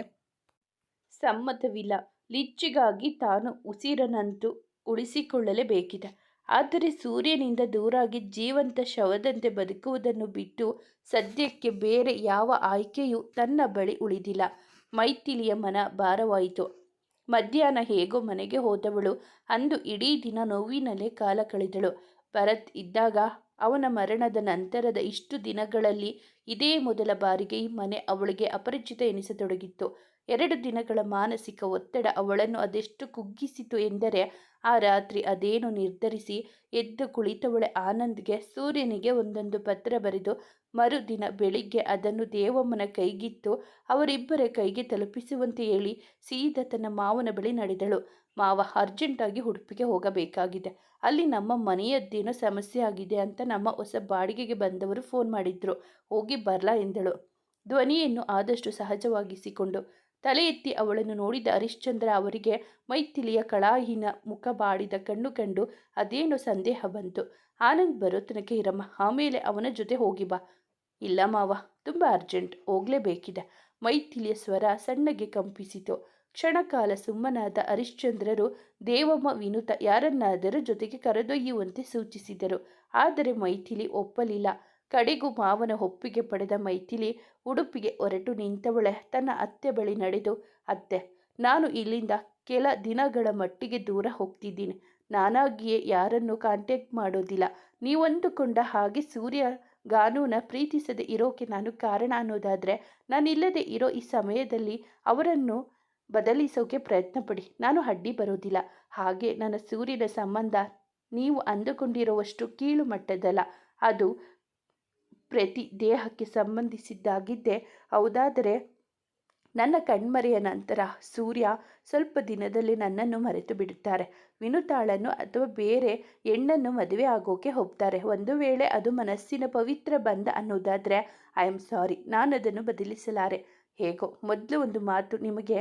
ಸಮ್ಮತವಿಲ್ಲ. ಲಿಚ್ಚಿಗಾಗಿ ತಾನು ಉಸಿರನಂತೂ ಉಳಿಸಿಕೊಳ್ಳಲೇಬೇಕಿದೆ. ಆದರೆ ಸೂರ್ಯನಿಂದ ದೂರಾಗಿ ಜೀವಂತ ಶವದಂತೆ ಬದುಕುವುದನ್ನು ಬಿಟ್ಟು ಸದ್ಯಕ್ಕೆ ಬೇರೆ ಯಾವ ಆಯ್ಕೆಯೂ ತನ್ನ ಬಳಿ ಉಳಿದಿಲ್ಲ. ಮೈಥಿಲಿಯ ಮನ ಭಾರವಾಯಿತು. ಮಧ್ಯಾಹ್ನ ಹೇಗೋ ಮನೆಗೆ ಹೋದವಳು. ಅಂದು ಇಡೀ ದಿನ ನೋವಿನಲ್ಲೇ ಕಾಲ ಕಳೆದಳು. ಭರತ್ ಇದ್ದಾಗ ಅವನ ಮರಣದ ನಂತರದ ಇಷ್ಟು ದಿನಗಳಲ್ಲಿ ಇದೇ ಮೊದಲ ಬಾರಿಗೆ ಈ ಮನೆ ಅವಳಿಗೆ ಅಪರಿಚಿತ ಎನಿಸತೊಡಗಿತ್ತು. ಎರಡು ದಿನಗಳ ಮಾನಸಿಕ ಒತ್ತಡ ಅವಳನ್ನು ಅದೆಷ್ಟು ಕುಗ್ಗಿಸಿತು ಎಂದರೆ ಆ ರಾತ್ರಿ ಅದೇನು ನಿರ್ಧರಿಸಿ ಎದ್ದು ಕುಳಿತವಳೆ ಆನಂದ್ಗೆ ಸೂರ್ಯನಿಗೆ ಒಂದೊಂದು ಪತ್ರ ಬರೆದು, ಮರುದಿನ ಬೆಳಿಗ್ಗೆ ಅದನ್ನು ದೇವಮ್ಮನ ಕೈಗಿತ್ತು, ಅವರಿಬ್ಬರ ಕೈಗೆ ತಲುಪಿಸುವಂತೆ ಹೇಳಿ ಸೀದಾ ತನ್ನ ಮಾವನ ಬಳಿ ನಡೆದಳು. ಮಾವ ಅರ್ಜೆಂಟಾಗಿ ಉಡುಪಿಗೆ ಹೋಗಬೇಕಾಗಿದೆ. ಅಲ್ಲಿ ನಮ್ಮ ಮನೆಯದ್ದೇನೋ ಸಮಸ್ಯೆ ಆಗಿದೆ ಅಂತ ನಮ್ಮ ಹೊಸ ಬಾಡಿಗೆಗೆ ಬಂದವರು ಫೋನ್ ಮಾಡಿದ್ರು. ಹೋಗಿ ಬರಲಾ ಎಂದಳು. ಧ್ವನಿಯನ್ನು ಆದಷ್ಟು ಸಹಜವಾಗಿಸಿಕೊಂಡು ತಲೆ ಎತ್ತಿ ಅವಳನ್ನು ನೋಡಿದ ಹರಿಶ್ಚಂದ್ರ ಅವರಿಗೆ ಮೈಥಿಲಿಯ ಕಳಾಹಿನ ಮುಖ ಬಾಡಿದ ಕಣ್ಣು ಕಂಡು ಅದೇನೋ ಸಂದೇಹ ಬಂತು. ಆನಂದ್ ಬರೋ ತನಕ ಇರಮ್ಮ, ಆಮೇಲೆ ಅವನ ಜೊತೆ ಹೋಗಿ ಬಾ. ಇಲ್ಲ ಮಾವ, ತುಂಬ ಅರ್ಜೆಂಟ್ ಹೋಗಲೇಬೇಕಿದೆ ಮೈಥಿಲಿಯ ಸ್ವರ ಸಣ್ಣಗೆ ಕಂಪಿಸಿತು. ಕ್ಷಣಕಾಲ ಸುಮ್ಮನಾದ ಹರಿಶ್ಚಂದ್ರರು, ದೇವಮ್ಮ ವಿನುತ, ಯಾರನ್ನಾದರೂ ಜೊತೆಗೆ ಕರೆದೊಯ್ಯುವಂತೆ ಸೂಚಿಸಿದರು. ಆದರೆ ಮೈಥಿಲಿ ಒಪ್ಪಲಿಲ್ಲ. ಕಡೆಗೂ ಮಾವನ ಒಪ್ಪಿಗೆ ಪಡೆದ ಮೈಥಿಲಿ ಉಡುಪಿಗೆ ಹೊರಟು ನಿಂತವಳೆ. ತನ್ನ ಅತ್ತೆ ಬಳಿ ನಡೆದು, ಅತ್ತೆ, ನಾನು ಇಲ್ಲಿಂದ ಕೆಲ ದಿನಗಳ ಮಟ್ಟಿಗೆ ದೂರ ಹೋಗ್ತಿದ್ದೀನಿ. ನಾನಾಗಿಯೇ ಯಾರನ್ನು ಕಾಂಟ್ಯಾಕ್ಟ್ ಮಾಡೋದಿಲ್ಲ. ನೀವಂದುಕೊಂಡ ಹಾಗೆ ಸೂರ್ಯ ಗಾನೂನ ಪ್ರೀತಿಸದೆ ಇರೋಕೆ ನಾನು ಕಾರಣ ಅನ್ನೋದಾದರೆ, ನಾನಿಲ್ಲದೆ ಇರೋ ಈ ಸಮಯದಲ್ಲಿ ಅವರನ್ನು ಬದಲಿಸೋಕೆ ಪ್ರಯತ್ನ ಪಡಿ ನಾನು ಅಡ್ಡಿ ಬರೋದಿಲ್ಲ. ಹಾಗೆ ನನ್ನ ಸೂರ್ಯನ ಸಂಬಂಧ ನೀವು ಅಂದುಕೊಂಡಿರುವಷ್ಟು ಕೀಳು ಮಟ್ಟದಲ್ಲ ಅದು ಪ್ರತಿ ದೇಹಕ್ಕೆ ಸಂಬಂಧಿಸಿದ್ದಾಗಿದ್ದೆ ಹೌದಾದರೆ ನನ್ನ ಕಣ್ಮರೆಯ ನಂತರ ಸೂರ್ಯ ಸ್ವಲ್ಪ ದಿನದಲ್ಲಿ ನನ್ನನ್ನು ಮರೆತು ಬಿಡುತ್ತಾರೆ. ವಿನುತಾಳನ್ನು ಅಥವಾ ಬೇರೆ ಹೆಣ್ಣನ್ನು ಮದುವೆ ಆಗೋಕೆ ಹೋಗ್ತಾರೆ. ಒಂದು ವೇಳೆ ಅದು ಮನಸ್ಸಿನ ಪವಿತ್ರ ಬಂಧ ಅನ್ನೋದಾದರೆ ಐ ಆಮ್ ಸಾರಿ ನಾನು ಅದನ್ನು ಬದಲಿಸಲಾರೆ. ಹೇಗೋ, ಮೊದಲು ಒಂದು ಮಾತು ನಿಮಗೆ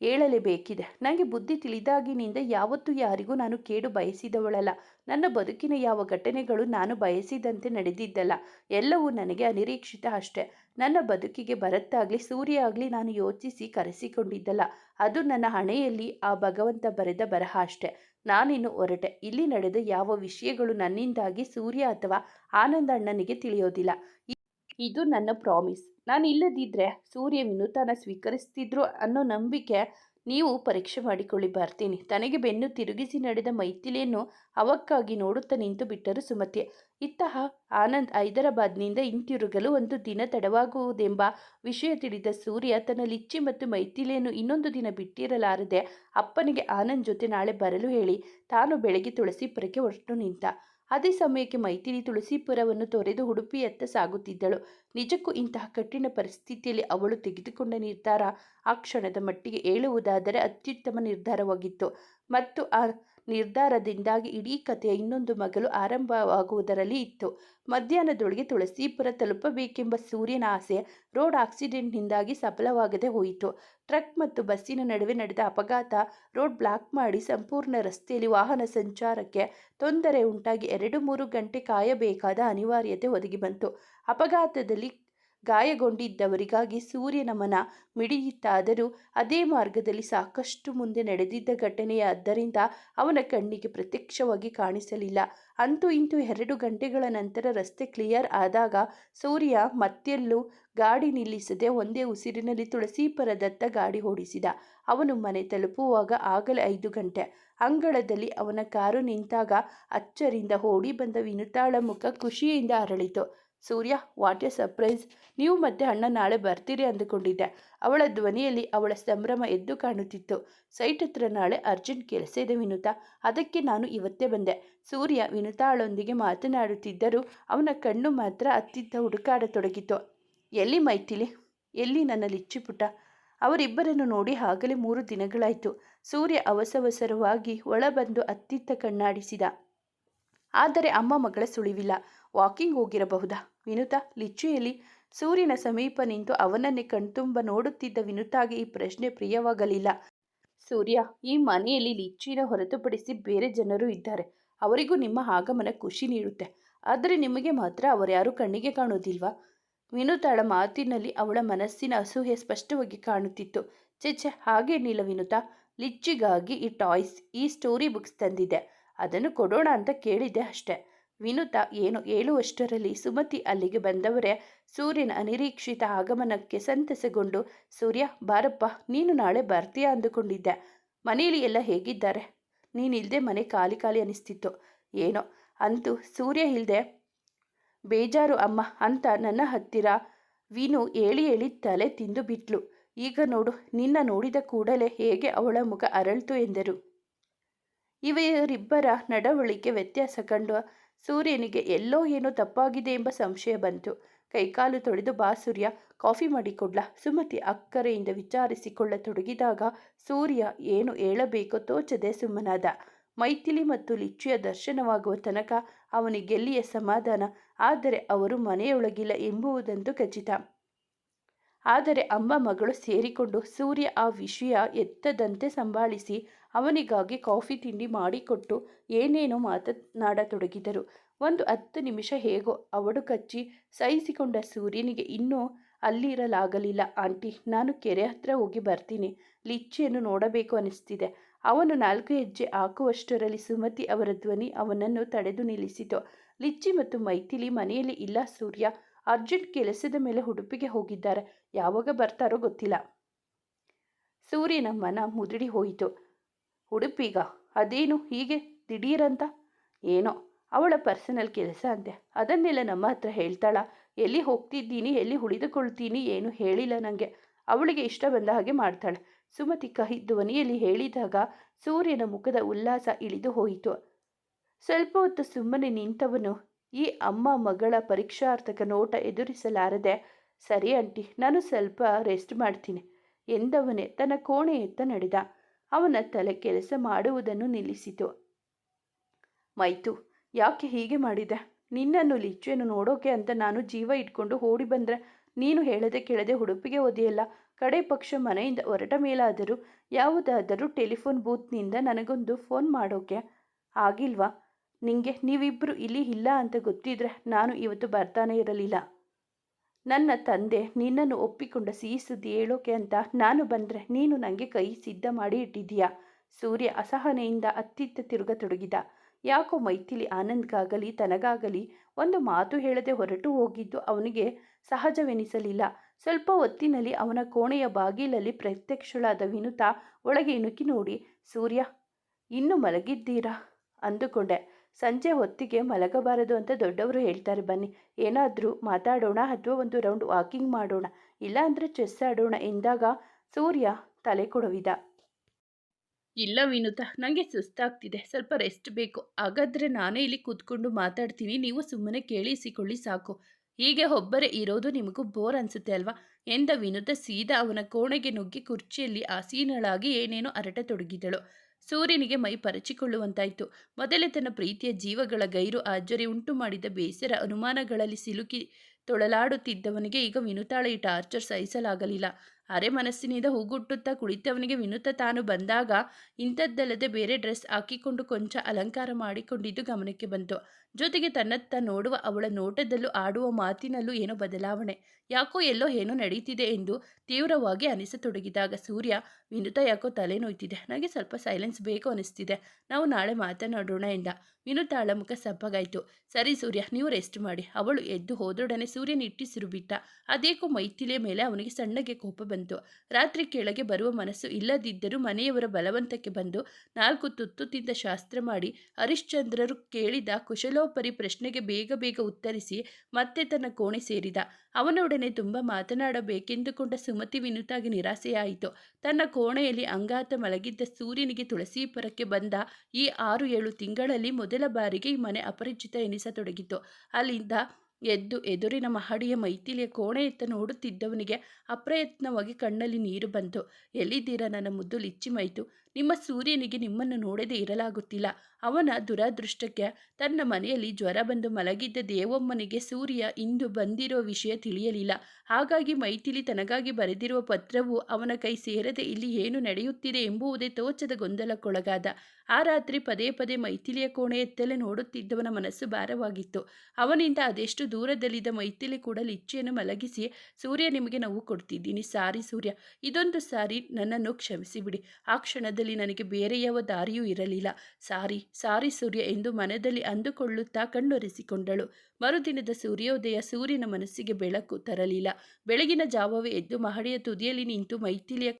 ಹೇಳಲೇಬೇಕಿದೆ. ನನಗೆ ಬುದ್ಧಿ ತಿಳಿದಾಗಿನಿಂದ ಯಾವತ್ತೂ ಯಾರಿಗೂ ನಾನು ಕೇಡು ಬಯಸಿದವಳಲ್ಲ. ನನ್ನ ಬದುಕಿನ ಯಾವ ಘಟನೆಗಳು ನಾನು ಬಯಸಿದಂತೆ ನಡೆದಿದ್ದಲ್ಲ. ಎಲ್ಲವೂ ನನಗೆ ಅನಿರೀಕ್ಷಿತ ಅಷ್ಟೆ. ನನ್ನ ಬದುಕಿಗೆ ಬರತ್ತಾಗಲಿ ಸೂರ್ಯ ಆಗಲಿ ನಾನು ಯೋಚಿಸಿ ಕರೆಸಿಕೊಂಡಿದ್ದಲ್ಲ. ಅದು ನನ್ನ ಹಣೆಯಲ್ಲಿ ಆ ಭಗವಂತ ಬರೆದ ಬರಹ ಅಷ್ಟೆ. ನಾನಿನ್ನು ಹೊರಟೆ ಇಲ್ಲಿ ನಡೆದ ಯಾವ ವಿಷಯಗಳು ನನ್ನಿಂದಾಗಿ ಸೂರ್ಯ ಅಥವಾ ಆನಂದ ಅಣ್ಣನಿಗೆ ತಿಳಿಯೋದಿಲ್ಲ. ಇದು ನನ್ನ ಪ್ರಾಮಿಸ್. ನಾನು ಇಲ್ಲದಿದ್ದರೆ ಸೂರ್ಯ ವಿನೂತನ ಸ್ವೀಕರಿಸ್ತಿದ್ರು ಅನ್ನೋ ನಂಬಿಕೆ ನೀವು ಪರೀಕ್ಷೆ ಮಾಡಿಕೊಳ್ಳಿ ಬರ್ತೀನಿ. ತನಗೆ ಬೆನ್ನು ತಿರುಗಿಸಿ ನಡೆದ ಮೈಥಿಲಿಯನ್ನು ಅವಕ್ಕಾಗಿ ನೋಡುತ್ತಾ ನಿಂತು ಬಿಟ್ಟರು ಸುಮತಿ ಇತ್ತ ಆನಂದ್ ಹೈದರಾಬಾದ್ನಿಂದ ಹಿಂತಿರುಗಲು ಒಂದು ದಿನ ತಡವಾಗುವುದೆಂಬ ವಿಷಯ ತಿಳಿದ ಸೂರ್ಯ ತನ್ನ ಲಿಚ್ಚಿ ಮತ್ತು ಮೈಥಿಲಿಯನ್ನು ಇನ್ನೊಂದು ದಿನ ಬಿಟ್ಟಿರಲಾರದೆ ಅಪ್ಪನಿಗೆ ಆನಂದ್ ಜೊತೆ ನಾಳೆ ಬರಲು ಹೇಳಿ. ತಾನು ಬೆಳಗ್ಗೆ ತುಳಸಿಪುರಕ್ಕೆ ಹೊರಟು ನಿಂತ. ಅದೇ ಸಮಯಕ್ಕೆ ಮೈತ್ರಿ ತುಳಸಿಪುರವನ್ನು ತೊರೆದು ಉಡುಪಿಯತ್ತ ಸಾಗುತ್ತಿದ್ದಳು. ನಿಜಕ್ಕೂ ಇಂತಹ ಕಠಿಣ ಪರಿಸ್ಥಿತಿಯಲ್ಲಿ ಅವಳು ತೆಗೆದುಕೊಂಡ ನಿರ್ಧಾರ ಆ ಕ್ಷಣದ ಮಟ್ಟಿಗೆ ಹೇಳುವುದಾದರೆ ಅತ್ಯುತ್ತಮ ನಿರ್ಧಾರವಾಗಿತ್ತು. ಮತ್ತು ಆ ನಿರ್ಧಾರದಿಂದಾಗಿ ಇಡೀ ಕಥೆಯ ಇನ್ನೊಂದು ಮಗಲು ಆರಂಭವಾಗುವುದರಲ್ಲಿ ಇತ್ತು. ಮಧ್ಯಾಹ್ನದೊಳಗೆ ತುಳಸೀಪುರ ತಲುಪಬೇಕೆಂಬ ಸೂರ್ಯನ ಆಸೆ ರೋಡ್ ಆಕ್ಸಿಡೆಂಟ್ನಿಂದಾಗಿ ಸಫಲವಾಗದೆ ಹೋಯಿತು. ಟ್ರಕ್ ಮತ್ತು ಬಸ್ಸಿನ ನಡುವೆ ನಡೆದ ಅಪಘಾತ ರೋಡ್ ಬ್ಲಾಕ್ ಮಾಡಿ ಸಂಪೂರ್ಣ ರಸ್ತೆಯಲ್ಲಿ ವಾಹನ ಸಂಚಾರಕ್ಕೆ ತೊಂದರೆ ಉಂಟಾಗಿ ಎರಡು ಮೂರು ಗಂಟೆ ಕಾಯಬೇಕಾದ ಅನಿವಾರ್ಯತೆ ಒದಗಿ ಬಂತು. ಅಪಘಾತದಲ್ಲಿ ಗಾಯಗೊಂಡಿದ್ದವರಿಗಾಗಿ ಸೂರ್ಯ ನಮನ ಮಿಡಿಯಿತಾದರೂ ಅದೇ ಮಾರ್ಗದಲ್ಲಿ ಸಾಕಷ್ಟು ಮುಂದೆ ನಡೆದಿದ್ದ ಘಟನೆಯಾದ್ದರಿಂದ ಅವನ ಕಣ್ಣಿಗೆ ಪ್ರತ್ಯಕ್ಷವಾಗಿ ಕಾಣಿಸಲಿಲ್ಲ. ಅಂತೂ ಇಂತೂ ಎರಡು ಗಂಟೆಗಳ ನಂತರ ರಸ್ತೆ ಕ್ಲಿಯರ್ ಆದಾಗ ಸೂರ್ಯ ಮತ್ತೆಲ್ಲೂ ಗಾಡಿ ನಿಲ್ಲಿಸದೆ ಒಂದೇ ಉಸಿರಿನಲ್ಲಿ ತುಳಸೀಪುರದತ್ತ ಗಾಡಿ ಓಡಿಸಿದ. ಅವನು ಮನೆ ತಲುಪುವಾಗ ಆಗಲೇ ಐದು ಗಂಟೆ. ಅಂಗಳದಲ್ಲಿ ಅವನ ಕಾರು ನಿಂತಾಗ ಅಚ್ಚರಿಂದ ಓಡಿ ಬಂದ ವಿನುತಾಳ ಮುಖ ಖುಷಿಯಿಂದ ಅರಳಿತು. Surya, what a surprise! ನೀವು ಮತ್ತೆ ಅಣ್ಣ ನಾಳೆ ಬರ್ತೀರಿ ಅಂದುಕೊಂಡಿದ್ದೆ. ಅವಳ ಧ್ವನಿಯಲ್ಲಿ ಅವಳ ಸಂಭ್ರಮ ಎದ್ದು ಕಾಣುತ್ತಿತ್ತು. ಸೈಟ್ ಹತ್ರ ನಾಳೆ ಅರ್ಜೆಂಟ್ ಕೆಲಸ ಇದೆ ವಿನುತಾ. ಅದಕ್ಕೆ ನಾನು ಇವತ್ತೇ ಬಂದೆ. ಸೂರ್ಯ ವಿನುತಾಳೊಂದಿಗೆ ಮಾತನಾಡುತ್ತಿದ್ದರೂ ಅವನ ಕಣ್ಣು ಮಾತ್ರ ಅತ್ತಿದ್ದ ಹುಡುಕಾಡತೊಡಗಿತು ಎಲ್ಲಿ ಮೈಥಿಲಿ? ಎಲ್ಲಿ ನನ್ನ ಲಿಚ್ಚಿಪುಟ ಅವರಿಬ್ಬರನ್ನು ನೋಡಿ ಆಗಲೇ ಮೂರು ದಿನಗಳಾಯಿತು. ಸೂರ್ಯ ಅವಸವಸರವಾಗಿ ಒಳಬಂದು ಅತ್ತಿತ್ತ ಕಣ್ಣಾಡಿಸಿದ. ಆದರೆ ಅಮ್ಮ ಮಗಳ ಸುಳಿವಿಲ್ಲ. ವಾಕಿಂಗ್ ಹೋಗಿರಬಹುದಾ? ವಿನುತಾ ಲಿಚ್ಚಿಯಲ್ಲಿ ಸೂರ್ಯನ ಸಮೀಪ ನಿಂತು ಅವನನ್ನೇ ಕಣ್ತುಂಬ ನೋಡುತ್ತಿದ್ದ ವಿನುತಾಗೆ ಈ ಪ್ರಶ್ನೆ ಪ್ರಿಯವಾಗಲಿಲ್ಲ. ಸೂರ್ಯ, ಈ ಮನೆಯಲ್ಲಿ ಲಿಚ್ಚಿನ ಹೊರತುಪಡಿಸಿ ಬೇರೆ ಜನರು ಇದ್ದಾರೆ. ಅವರಿಗೂ ನಿಮ್ಮ ಆಗಮನ ಖುಷಿ ನೀಡುತ್ತೆ. ಆದರೆ ನಿಮಗೆ ಮಾತ್ರ ಅವರ್ಯಾರೂ ಕಣ್ಣಿಗೆ ಕಾಣೋದಿಲ್ವಾ ವಿನುತಾಳ ಮಾತಿನಲ್ಲಿ ಅವಳ ಮನಸ್ಸಿನ ಅಸೂಹೆ ಸ್ಪಷ್ಟವಾಗಿ ಕಾಣುತ್ತಿತ್ತು. ಚೆಚ್ಚೆ ಹಾಗೇನಿಲ್ಲ ವಿನುತಾ. ಲಿಚ್ಚಿಗಾಗಿ ಈ ಟಾಯ್ಸ್, ಈ ಸ್ಟೋರಿ ಬುಕ್ಸ್ ತಂದಿದ್ದೆ. ಅದನ್ನು ಕೊಡೋಣ ಅಂತ ಕೇಳಿದ್ದೆ ಅಷ್ಟೆ. ವಿನುತಾ ಏನು ಹೇಳುವಷ್ಟರಲ್ಲಿ ಸುಮತಿ ಅಲ್ಲಿಗೆ ಬಂದವರೇ ಸೂರ್ಯನ ಅನಿರೀಕ್ಷಿತ ಆಗಮನಕ್ಕೆ ಸಂತಸಗೊಂಡು, ಸೂರ್ಯ, ಬಾರಪ್ಪ, ನೀನು ನಾಳೆ ಬರ್ತೀಯಾ ಅಂದುಕೊಂಡಿದ್ದೆ. ಮನೆಯಲ್ಲಿ ಎಲ್ಲ ಹೇಗಿದ್ದಾರೆ? ನೀನಿಲ್ಲದೆ ಮನೆ ಖಾಲಿ ಖಾಲಿ ಅನಿಸ್ತಿತ್ತು. ಏನೋ, ಅಂತೂ ಸೂರ್ಯ ಇಲ್ಲದೆ ಬೇಜಾರು ಅಮ್ಮ ಅಂತ ನನ್ನ ಹತ್ತಿರ ವಿನು ಹೇಳಿ ಹೇಳಿ ತಲೆ ತಿಂದು ಬಿಟ್ಲು. ಈಗ ನೋಡು, ನಿನ್ನ ನೋಡಿದ ಕೂಡಲೇ ಹೇಗೆ ಅವಳ ಮುಖ ಅರಳ್ತು ಎಂದರು. ಇವರಿಬ್ಬರ ನಡವಳಿಕೆ ವ್ಯತ್ಯಾಸ ಕಂಡು ಸೂರ್ಯನಿಗೆ ಎಲ್ಲೋ ಏನೋ ತಪ್ಪಾಗಿದೆ ಎಂಬ ಸಂಶಯ ಬಂತು. ಕೈಕಾಲು ತೊಳೆದು, ಬಾ ಸೂರ್ಯ, ಕಾಫಿ ಮಾಡಿಕೊಡ್ಲ? ಸುಮತಿ ಅಕ್ಕರೆಯಿಂದ ವಿಚಾರಿಸಿಕೊಳ್ಳತೊಡಗಿದಾಗ ಸೂರ್ಯ ಏನು ಹೇಳಬೇಕೋ ತೋಚದೆ ಸುಮ್ಮನಾದ. ಮೈಥಿಲಿ ಮತ್ತು ಲಿಚ್ಚಿಯ ದರ್ಶನವಾಗುವ ತನಕ ಅವನಿಗೆಲ್ಲಿಯ ಸಮಾಧಾನ? ಆದರೆ ಅವರು ಮನೆಯೊಳಗಿಲ್ಲ ಎಂಬುವುದಂತೂ ಖಚಿತ. ಆದರೆ ಅಮ್ಮ ಮಗಳು ಸೇರಿಕೊಂಡು ಸೂರ್ಯ ಆ ವಿಷಯ ಎತ್ತದಂತೆ ಸಂಭಾಳಿಸಿ ಅವನಿಗಾಗಿ ಕಾಫಿ ತಿಂಡಿ ಮಾಡಿಕೊಟ್ಟು ಏನೇನೋ ಮಾತನಾಡತೊಡಗಿದರು. ಒಂದು ಹತ್ತು ನಿಮಿಷ ಹೇಗೋ ಅವಡು ಕಚ್ಚಿ ಸಹಿಸಿಕೊಂಡ ಸೂರ್ಯನಿಗೆ ಇನ್ನೂ ಅಲ್ಲಿರಲಾಗಲಿಲ್ಲ. ಆಂಟಿ, ನಾನು ಕೆರೆ ಹತ್ರ ಹೋಗಿ ಬರ್ತೀನಿ. ಲಿಚ್ಚಿಯನ್ನು ನೋಡಬೇಕು ಅನಿಸ್ತಿದೆ. ಅವನು ನಾಲ್ಕು ಹೆಜ್ಜೆ ಹಾಕುವಷ್ಟರಲ್ಲಿ ಸುಮತಿ ಅವರ ಧ್ವನಿ ಅವನನ್ನು ತಡೆದು ನಿಲ್ಲಿಸಿತು. ಲಿಚ್ಚಿ ಮತ್ತು ಮೈಥಿಲಿ ಮನೆಯಲ್ಲಿ ಇಲ್ಲ ಸೂರ್ಯ. ಅರ್ಜೆಂಟ್ ಕೆಲಸದ ಮೇಲೆ ಉಡುಪಿಗೆ ಹೋಗಿದ್ದಾರೆ. ಯಾವಾಗ ಬರ್ತಾರೋ ಗೊತ್ತಿಲ್ಲ. ಸೂರ್ಯನ ಮನ ಮುದುಡಿ ಹೋಯಿತು. ಉಡುಪಿಗ ಅದೇನು ಹೀಗೆ ದಿಢೀರಂತ? ಏನೋ, ಅವಳ ಪರ್ಸನಲ್ ಕೆಲಸ ಅಂತೆ ಅದನ್ನೆಲ್ಲ ನಮ್ಮ ಹತ್ರ ಹೇಳ್ತಾಳ. ಎಲ್ಲಿ ಹೋಗ್ತಿದ್ದೀನಿ, ಎಲ್ಲಿ ಉಳಿದುಕೊಳ್ತೀನಿ ಏನು ಹೇಳಿಲ್ಲ ನನಗೆ ಅವಳಿಗೆ ಇಷ್ಟ ಬಂದ ಹಾಗೆ ಮಾಡ್ತಾಳೆ. ಸುಮತಿ ಕಹಿ ಧ್ವನಿಯಲ್ಲಿ ಹೇಳಿದಾಗ ಸೂರ್ಯನ ಮುಖದ ಉಲ್ಲಾಸ ಇಳಿದು ಹೋಯಿತು. ಸ್ವಲ್ಪ ಹೊತ್ತು ಸುಮ್ಮನೆ ನಿಂತವನು ಈ ಅಮ್ಮ ಮಗಳ ಪರೀಕ್ಷಾರ್ಥಕ ನೋಟ ಎದುರಿಸಲಾರದೆ, ಸರಿ ಆಂಟಿ, ನಾನು ಸ್ವಲ್ಪ ರೆಸ್ಟ್ ಮಾಡ್ತೀನಿ ಎಂದವನೇ ತನ್ನ ಕೋಣೆಯತ್ತ ನಡೆದ. ಅವನ ತಲೆ ಕೆಲಸ ಮಾಡುವುದನ್ನು ನಿಲ್ಲಿಸಿತು. ಮೈತು, ಯಾಕೆ ಹೀಗೆ ಮಾಡಿದೆ? ನಿನ್ನನ್ನು ಲಿಚ್ಚೆಯನ್ನು ನೋಡೋಕೆ ಅಂತ ನಾನು ಜೀವ ಇಟ್ಕೊಂಡು ಓಡಿ ಬಂದರೆ ನೀನು ಹೇಳದೆ ಕೇಳದೆ ಉಡುಪಿಗೆ ಓದಿಯಲ್ಲ ಕಡೆ ಪಕ್ಷ ಮನೆಯಿಂದ ಹೊರಟ ಮೇಲಾದರೂ ಯಾವುದಾದರೂ ಟೆಲಿಫೋನ್ ಬೂತ್ನಿಂದ ನನಗೊಂದು ಫೋನ್ ಮಾಡೋಕೆ ಆಗಿಲ್ವಾ? ನಿಂಗೆ ನೀವಿಬ್ಬರು ಇಲ್ಲಿ ಇಲ್ಲ ಅಂತ ಗೊತ್ತಿದ್ರೆ ನಾನು ಇವತ್ತು ಬರ್ತಾನೆ ಇರಲಿಲ್ಲ. ನನ್ನ ತಂದೆ ನಿನ್ನನ್ನು ಒಪ್ಪಿಕೊಂಡ ಸಿಹಿ ಸುದ್ದಿ ಹೇಳೋಕೆ ಅಂತ ನಾನು ಬಂದರೆ ನೀನು ನನಗೆ ಕೈ ಸಿದ್ಧ ಮಾಡಿ ಇಟ್ಟಿದ್ದೀಯಾ? ಸೂರ್ಯ ಅಸಹನೆಯಿಂದ ಅತ್ತಿತ್ತ ತಿರುಗತೊಡಗಿದ. ಯಾಕೋ ಮೈಥಿಲಿ ಆನಂದ್ಗಾಗಲಿ, ತನಗಾಗಲಿ ಒಂದು ಮಾತು ಹೇಳದೆ ಹೊರಟು ಹೋಗಿದ್ದು ಅವನಿಗೆ ಸಹಜವೆನಿಸಲಿಲ್ಲ. ಸ್ವಲ್ಪ ಹೊತ್ತಿನಲ್ಲಿ ಅವನ ಕೋಣೆಯ ಬಾಗಿಲಲ್ಲಿ ಪ್ರತ್ಯಕ್ಷಳಾದ ವಿನುತಾ ಒಳಗೆ ಇಣುಕಿ ನೋಡಿ, ಸೂರ್ಯ, ಇನ್ನು ಮಲಗಿದ್ದೀರಾ? ಅಂದುಕೊಂಡೆ. ಸಂಜೆ ಹೊತ್ತಿಗೆ ಮಲಗಬಾರದು ಅಂತ ದೊಡ್ಡವರು ಹೇಳ್ತಾರೆ, ಬನ್ನಿ. ಏನಾದರೂ ಮಾತಾಡೋಣ, ಅಥವಾ ಒಂದು ರೌಂಡ್ ವಾಕಿಂಗ್ ಮಾಡೋಣ. ಇಲ್ಲಾಂದರೆ ಚೆಸ್ ಆಡೋಣ. ಎಂದಾಗ ಸೂರ್ಯ ತಲೆ ಕೊಡುವಿದ. ಇಲ್ಲ ವಿನುತ ನನಗೆ ಸುಸ್ತಾಗ್ತಿದೆ. ಸ್ವಲ್ಪ ರೆಸ್ಟ್ ಬೇಕು. ಹಾಗಾದರೆ ನಾನೇ ಇಲ್ಲಿ ಕೂತ್ಕೊಂಡು ಮಾತಾಡ್ತೀನಿ. ನೀವು ಸುಮ್ಮನೆ ಕೇಳಿಸಿಕೊಳ್ಳಿ ಸಾಕು. ಹೀಗೆ ಒಬ್ಬರೇ ಇರೋದು ನಿಮಗೂ ಬೋರ್ ಅನಿಸುತ್ತೆ ಅಲ್ವಾ? ಎಂದ ವಿನುತ ಸೀದಾ ಅವನ ಕೋಣೆಗೆ ನುಗ್ಗಿ ಕುರ್ಚಿಯಲ್ಲಿ ಆಸೀನಳಾಗಿ ಏನೇನೋ ಅರಟತೊಡಗಿದಳು. ಸೂರ್ಯನಿಗೆ ಮೈ ಪರಚಿಕೊಳ್ಳುವಂತಾಯಿತು. ಮೊದಲೇ ತನ್ನ ಪ್ರೀತಿಯ ಜೀವಗಳ ಗೈರು ಆಜ್ಜರಿ ಉಂಟು ಮಾಡಿದ ಬೇಸರ ಅನುಮಾನಗಳಲ್ಲಿ ಸಿಲುಕಿ ತೊಳಲಾಡುತ್ತಿದ್ದವನಿಗೆ ಈಗ ವಿನುತಾಳ ಈ ಟಾರ್ಚರ್ ಸಹಿಸಲಾಗಲಿಲ್ಲ. ಅರೆ ಮನಸ್ಸಿನಿಂದ ಹೂಗುಟ್ಟುತ್ತಾ ಕುಳಿತವನಿಗೆ ವಿನುತ ತಾನು ಬಂದಾಗ ಇಂಥದ್ದಲ್ಲದೆ ಬೇರೆ ಡ್ರೆಸ್ ಹಾಕಿಕೊಂಡು ಕೊಂಚ ಅಲಂಕಾರ ಮಾಡಿಕೊಂಡಿದ್ದು ಗಮನಕ್ಕೆ ಬಂತು. ಜೊತೆಗೆ ತನ್ನತ್ತ ನೋಡುವ ಅವಳ ನೋಟದಲ್ಲೂ ಆಡುವ ಮಾತಿನಲ್ಲೂ ಏನೋ ಬದಲಾವಣೆ. ಯಾಕೋ ಎಲ್ಲೋ ಏನೋ ನಡೀತಿದೆ ಎಂದು ತೀವ್ರವಾಗಿ ಅನಿಸತೊಡಗಿದಾಗ ಸೂರ್ಯ, ವಿನುತ ಯಾಕೋ ತಲೆ ನೋಯ್ತಿದೆ. ನನಗೆ ಸ್ವಲ್ಪ ಸೈಲೆನ್ಸ್ ಬೇಕು ಅನಿಸ್ತಿದೆ. ನಾವು ನಾಳೆ ಮಾತನಾಡೋಣ ಎಂದ. ವಿನುತಾಳ ಮುಖ ಸಪ್ಪಗಾಯಿತು ಸರಿ ಸೂರ್ಯ, ನೀವು ರೆಸ್ಟ್ ಮಾಡಿ. ಅವಳು ಎದ್ದು ಹೋದೊಡನೆ ಸೂರ್ಯ ಇಟ್ಟಿಸಿರು ಬಿಟ್ಟ ಅದೇಕೋ ಮೈತಿಲೆ ಮೇಲೆ ಅವನಿಗೆ ಸಣ್ಣಗೆ ಕೋಪ ಬಂತು. ರಾತ್ರಿ ಕೆಳಗೆ ಬರುವ ಮನಸ್ಸು ಇಲ್ಲದಿದ್ದರೂ ಮನೆಯವರ ಬಲವಂತಕ್ಕೆ ಬಂದು ನಾಲ್ಕು ತುತ್ತು ತಿಂದ ಶಾಸ್ತ್ರ ಮಾಡಿ ಹರಿಶ್ಚಂದ್ರರು ಕೇಳಿದ ಕುಶಲೋಪರಿ ಪ್ರಶ್ನೆಗೆ ಬೇಗ ಬೇಗ ಉತ್ತರಿಸಿ ಮತ್ತೆ ತನ್ನ ಕೋಣೆ ಸೇರಿದ. ಅವನೊಡನೆ ತುಂಬ ಮಾತನಾಡಬೇಕೆಂದುಕೊಂಡ ಸುಮತಿ ವಿನುತಾಗಿ ನಿರಾಸೆಯಾಯಿತು. ತನ್ನ ಕೋಣೆಯಲ್ಲಿ ಅಂಗಾತ ಮಲಗಿದ್ದ ಸೂರ್ಯನಿಗೆ ತುಳಸಿ ಪರಕ್ಕೆ ಬಂದ ಈ ಆರು ಏಳು ತಿಂಗಳಲ್ಲಿ ಮೊದಲ ಬಾರಿಗೆ ಈ ಮನೆ ಅಪರಿಚಿತ ಎನಿಸತೊಡಗಿತು. ಅಲ್ಲಿಂದ ಎದ್ದು ಎದುರಿನ ಮಹಡಿಯ ಮೈಥಿಲಿಯ ಕೋಣೆಯತ್ತ ನೋಡುತ್ತಿದ್ದವನಿಗೆ ಅಪ್ರಯತ್ನವಾಗಿ ಕಣ್ಣಲ್ಲಿ ನೀರು ಬಂತು. ಎಲ್ಲಿದ್ದೀರಾ ನನ್ನ ಮುದ್ದು ಲಿಚ್ಚಿ ಮೈತು ನಿಮ್ಮ ಸೂರ್ಯನಿಗೆ ನಿಮ್ಮನ್ನು ನೋಡದೆ ಇರಲಾಗುತ್ತಿಲ್ಲ. ಅವನ ದುರಾದೃಷ್ಟಕ್ಕೆ ತನ್ನ ಮನೆಯಲ್ಲಿ ಜ್ವರ ಬಂದು ಮಲಗಿದ್ದ ದೇವಮ್ಮನಿಗೆ ಸೂರ್ಯ ಇಂದು ಬಂದಿರೋ ವಿಷಯ ತಿಳಿಯಲಿಲ್ಲ. ಹಾಗಾಗಿ ಮೈಥಿಲಿ ತನಗಾಗಿ ಬರೆದಿರುವ ಪತ್ರವು ಅವನ ಕೈ ಸೇರದೆ ಇಲ್ಲಿ ಏನು ನಡೆಯುತ್ತಿದೆ ಎಂಬುವುದೇ ತೋಚದ ಗೊಂದಲಕ್ಕೊಳಗಾದ. ಆ ರಾತ್ರಿ ಪದೇ ಪದೇ ಮೈಥಿಲಿಯ ಕೋಣೆಯತ್ತಲೇ ನೋಡುತ್ತಿದ್ದವನ ಮನಸ್ಸು ಭಾರವಾಗಿತ್ತು. ಅವನಿಂದ ಅದೆಷ್ಟು ದೂರದಲ್ಲಿದ್ದ ಮೈಥಿಲಿ ಕೂಡ ಲಿಚ್ಚಿಯನ್ನು ಮಲಗಿಸಿ, ಸೂರ್ಯ, ನಿಮಗೆ ನೋವು ಕೊಡ್ತಿದ್ದೀನಿ. ಸಾರಿ ಸೂರ್ಯ. ಇದೊಂದು ಸಾರಿ ನನ್ನನ್ನು ಕ್ಷಮಿಸಿಬಿಡಿ. ಆ ಕ್ಷಣದಲ್ಲಿ ನನಗೆ ಬೇರೆ ಯಾವ ದಾರಿಯೂ ಇರಲಿಲ್ಲ. ಸಾರಿ ಸಾರಿ ಸೂರ್ಯ ಎಂದು ಮನದಲ್ಲಿ ಅಂದುಕೊಳ್ಳುತ್ತಾ ಕಣ್ಣೊರೆಸಿಕೊಂಡಳು. ಮರುದಿನದ ಸೂರ್ಯೋದಯ ಸೂರ್ಯನ ಮನಸ್ಸಿಗೆ ಬೆಳಕು ತರಲಿಲ್ಲ. ಬೆಳಗಿನ ಜಾವವೇ ಎದ್ದು ಮಹಡಿಯ ತುದಿಯಲ್ಲಿ ನಿಂತು ಮೈಥಿಲಿಯ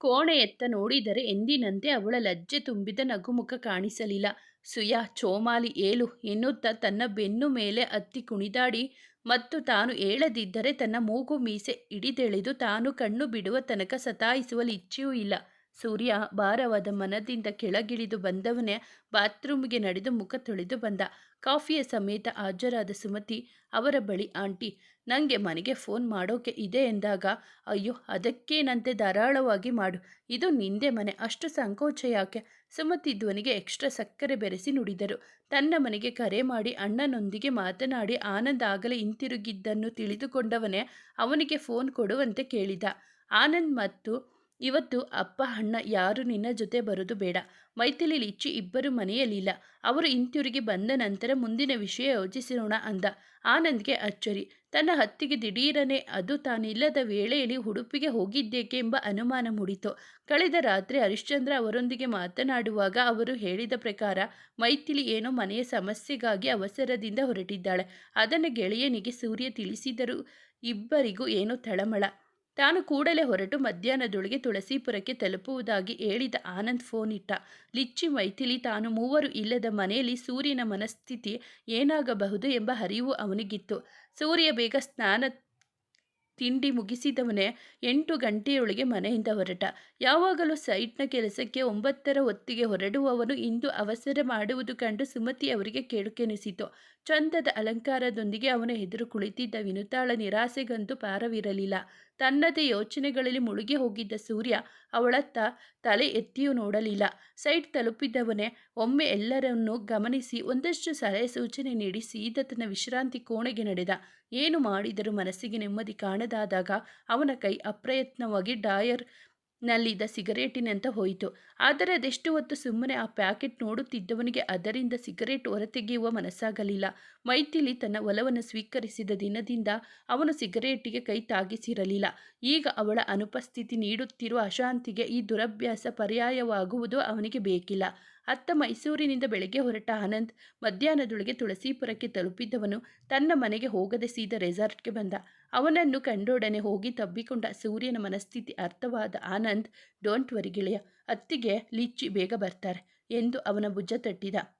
ಕೋಣೆಯತ್ತ ನೋಡಿದರೆ ಎಂದಿನಂತೆ ಅವಳ ಲಜ್ಜೆ ತುಂಬಿದ ನಗುಮುಖ ಕಾಣಿಸಲಿಲ್ಲ. ಸುಯ, ಚೋಮಾಲಿ ಏಳು ಎನ್ನುತ್ತಾ ತನ್ನ ಬೆನ್ನು ಮೇಲೆ ಅತ್ತಿ ಕುಣಿದಾಡಿ ಮತ್ತು ತಾನು ಏಳದಿದ್ದರೆ ತನ್ನ ಮೂಗು ಮೀಸೆ ಹಿಡಿದೆಳೆದು ತಾನು ಕಣ್ಣು ಬಿಡುವ ತನಕ ಸತಾಯಿಸುವಲ್ಲಿ ಇಚ್ಛೆಯೂ ಇಲ್ಲ. ಸೂರ್ಯ ಭಾರವಾದ ಮನದಿಂದ ಕೆಳಗಿಳಿದು ಬಂದವನೇ ಬಾತ್ರೂಮ್ಗೆ ನಡೆದು ಮುಖ ತೊಳೆದು ಬಂದ. ಕಾಫಿಯ ಸಮೇತ ಹಾಜರಾದ ಸುಮತಿ, ಅವರ ಬಳಿ ಆಂಟಿ ನನಗೆ ಮನೆಗೆ ಫೋನ್ ಮಾಡೋಕೆ ಇದೆ ಎಂದಾಗ, ಅಯ್ಯೋ ಅದಕ್ಕೇನಂತೆ ಧಾರಾಳವಾಗಿ ಮಾಡು. ಇದು ನಿಂದೆ ಮನೆ, ಅಷ್ಟು ಸಂಕೋಚ ಯಾಕೆ? ಸುಮತಿ ಧ್ವನಿಗೆ ಎಕ್ಸ್ಟ್ರಾ ಸಕ್ಕರೆ ಬೆರೆಸಿ ನುಡಿದರು. ತನ್ನ ಮನೆಗೆ ಕರೆ ಮಾಡಿ ಅಣ್ಣನೊಂದಿಗೆ ಮಾತನಾಡಿ ಆನಂದ್ ಆಗಲೇ ಹಿಂತಿರುಗಿದ್ದನ್ನು ತಿಳಿದುಕೊಂಡವನೇ ಅವನಿಗೆ ಫೋನ್ ಕೊಡುವಂತೆ ಕೇಳಿದ. ಆನಂದ್ ಮತ್ತು ಇವತ್ತು ಅಪ್ಪ, ಅಣ್ಣ ಯಾರು ನಿನ್ನ ಜೊತೆ ಬರೋದು ಬೇಡ. ಮೈಥಿಲಿ ಲಿಚ್ಚಿ ಇಬ್ಬರು ಮನೆಯಲ್ಲಿಲ್ಲ. ಅವರು ಹಿಂತಿರುಗಿ ಬಂದ ನಂತರ ಮುಂದಿನ ವಿಷಯ ಯೋಚಿಸಿರೋಣ ಅಂದ. ಆನಂದ್ಗೆ ಅಚ್ಚರಿ. ತನ್ನ ಹತ್ತಿಗೆ ದಿಢೀರನೆ ಅದು ತಾನಿಲ್ಲದ ವೇಳೆಯಲ್ಲಿ ಉಡುಪಿಗೆ ಹೋಗಿದ್ದೇಕೆ ಎಂಬ ಅನುಮಾನ ಮೂಡಿತು. ಕಳೆದ ರಾತ್ರಿ ಹರಿಶ್ಚಂದ್ರ ಅವರೊಂದಿಗೆ ಮಾತನಾಡುವಾಗ ಅವರು ಹೇಳಿದ ಪ್ರಕಾರ, ಮೈಥಿಲಿ ಏನೋ ಮನೆಯ ಸಮಸ್ಯೆಗಾಗಿ ಅವಸರದಿಂದ ಹೊರಟಿದ್ದಾಳೆ. ಅದನ್ನು ಗೆಳೆಯನಿಗೆ ಸೂರ್ಯ ತಿಳಿಸಿದರೂ ಇಬ್ಬರಿಗೂ ಏನೋ ತಳಮಳ. ತಾನು ಕೂಡಲೇ ಹೊರಟು ಮಧ್ಯಾಹ್ನದೊಳಗೆ ತುಳಸೀಪುರಕ್ಕೆ ತಲುಪುವುದಾಗಿ ಹೇಳಿದ ಆನಂದ್ ಫೋನ್ ಇಟ್ಟ. ಲಿಚ್ಚಿ ಮೈಥಿಲಿ ತಾನು ಮೂವರು ಇಲ್ಲದ ಮನೆಯಲ್ಲಿ ಸೂರ್ಯನ ಮನಸ್ಥಿತಿ ಏನಾಗಬಹುದು ಎಂಬ ಅರಿವು ಅವನಿಗಿತ್ತು. ಸೂರ್ಯ ಬೇಗ ಸ್ನಾನ ತಿಂಡಿ ಮುಗಿಸಿದವನೇ ಎಂಟು ಗಂಟೆಯೊಳಗೆ ಮನೆಯಿಂದ ಹೊರಟ. ಯಾವಾಗಲೂ ಸೈಟ್ನ ಕೆಲಸಕ್ಕೆ ಒಂಬತ್ತರ ಹೊತ್ತಿಗೆ ಹೊರಡುವವನು ಇಂದು ಅವಸರ ಮಾಡುವುದು ಕಂಡು ಸುಮತಿ ಅವರಿಗೆ ಕೇಳುಕೆನಿಸಿತು ಚಂದದ ಅಲಂಕಾರದೊಂದಿಗೆ ಅವನ ಎದುರು ಕುಳಿತಿದ್ದ ವಿನುತಾಳ ನಿರಾಸೆಗಂತೂ ಪಾರವಿರಲಿಲ್ಲ. ತನ್ನದೇ ಯೋಚನೆಗಳಲ್ಲಿ ಮುಳುಗಿ ಹೋಗಿದ್ದ ಸೂರ್ಯ ಅವಳತ್ತ ತಲೆ ಎತ್ತಿಯೂ ನೋಡಲಿಲ್ಲ. ಸೈಟ್ ತಲುಪಿದ್ದವನೇ ಒಮ್ಮೆ ಎಲ್ಲರನ್ನೂ ಗಮನಿಸಿ ಒಂದಷ್ಟು ಸಲಹೆ ಸೂಚನೆ ನೀಡಿ ಸೀದಾ ವಿಶ್ರಾಂತಿ ಕೋಣೆಗೆ ನಡೆದ. ಏನು ಮಾಡಿದರೂ ಮನಸ್ಸಿಗೆ ನೆಮ್ಮದಿ ಕಾಣದಾದಾಗ ಅವನ ಕೈ ಅಪ್ರಯತ್ನವಾಗಿ ಡಾಯರ್ ನಲ್ಲಿದ್ದ ಸಿಗರೇಟಿನಂತ ಹೋಯಿತು. ಆದರೆ ಅದೆಷ್ಟು ಹೊತ್ತು ಸುಮ್ಮನೆ ಆ ಪ್ಯಾಕೆಟ್ ನೋಡುತ್ತಿದ್ದವನಿಗೆ ಅದರಿಂದ ಸಿಗರೇಟ್ ಹೊರತೆಗೆಯುವ ಮನಸ್ಸಾಗಲಿಲ್ಲ. ಮೈಥಿಲಿ ತನ್ನ ಒಲವನ್ನು ಸ್ವೀಕರಿಸಿದ ದಿನದಿಂದ ಅವನು ಸಿಗರೇಟಿಗೆ ಕೈ ತಾಗಿಸಿರಲಿಲ್ಲ. ಈಗ ಅವಳ ಅನುಪಸ್ಥಿತಿ ನೀಡುತ್ತಿರುವ ಅಶಾಂತಿಗೆ ಈ ದುರಭ್ಯಾಸ ಪರ್ಯಾಯವಾಗುವುದು ಅವನಿಗೆ ಬೇಕಿಲ್ಲ. ಅತ್ತ ಮೈಸೂರಿನಿಂದ ಬೆಳಗ್ಗೆ ಹೊರಟ ಆನಂದ್ ಮಧ್ಯಾಹ್ನದೊಳಗೆ ತುಳಸೀಪುರಕ್ಕೆ ತಲುಪಿದ್ದವನು ತನ್ನ ಮನೆಗೆ ಹೋಗದೆ ಸೀದ ರೆಸಾರ್ಟ್ಗೆ ಬಂದ. ಅವನನ್ನು ಕಂಡೊಡನೆ ಹೋಗಿ ತಬ್ಬಿಕೊಂಡ ಸೂರ್ಯನ ಮನಸ್ಥಿತಿ ಅರ್ಥವಾದ ಆನಂದ್ ಡೋಂಟ್ ವರಿ ಅತ್ತಿಗೆ ಲಿಚ್ಚಿ ಬೇಗ ಬರ್ತಾರೆ ಎಂದು ಅವನ ಭುಜ ತಟ್ಟಿದ.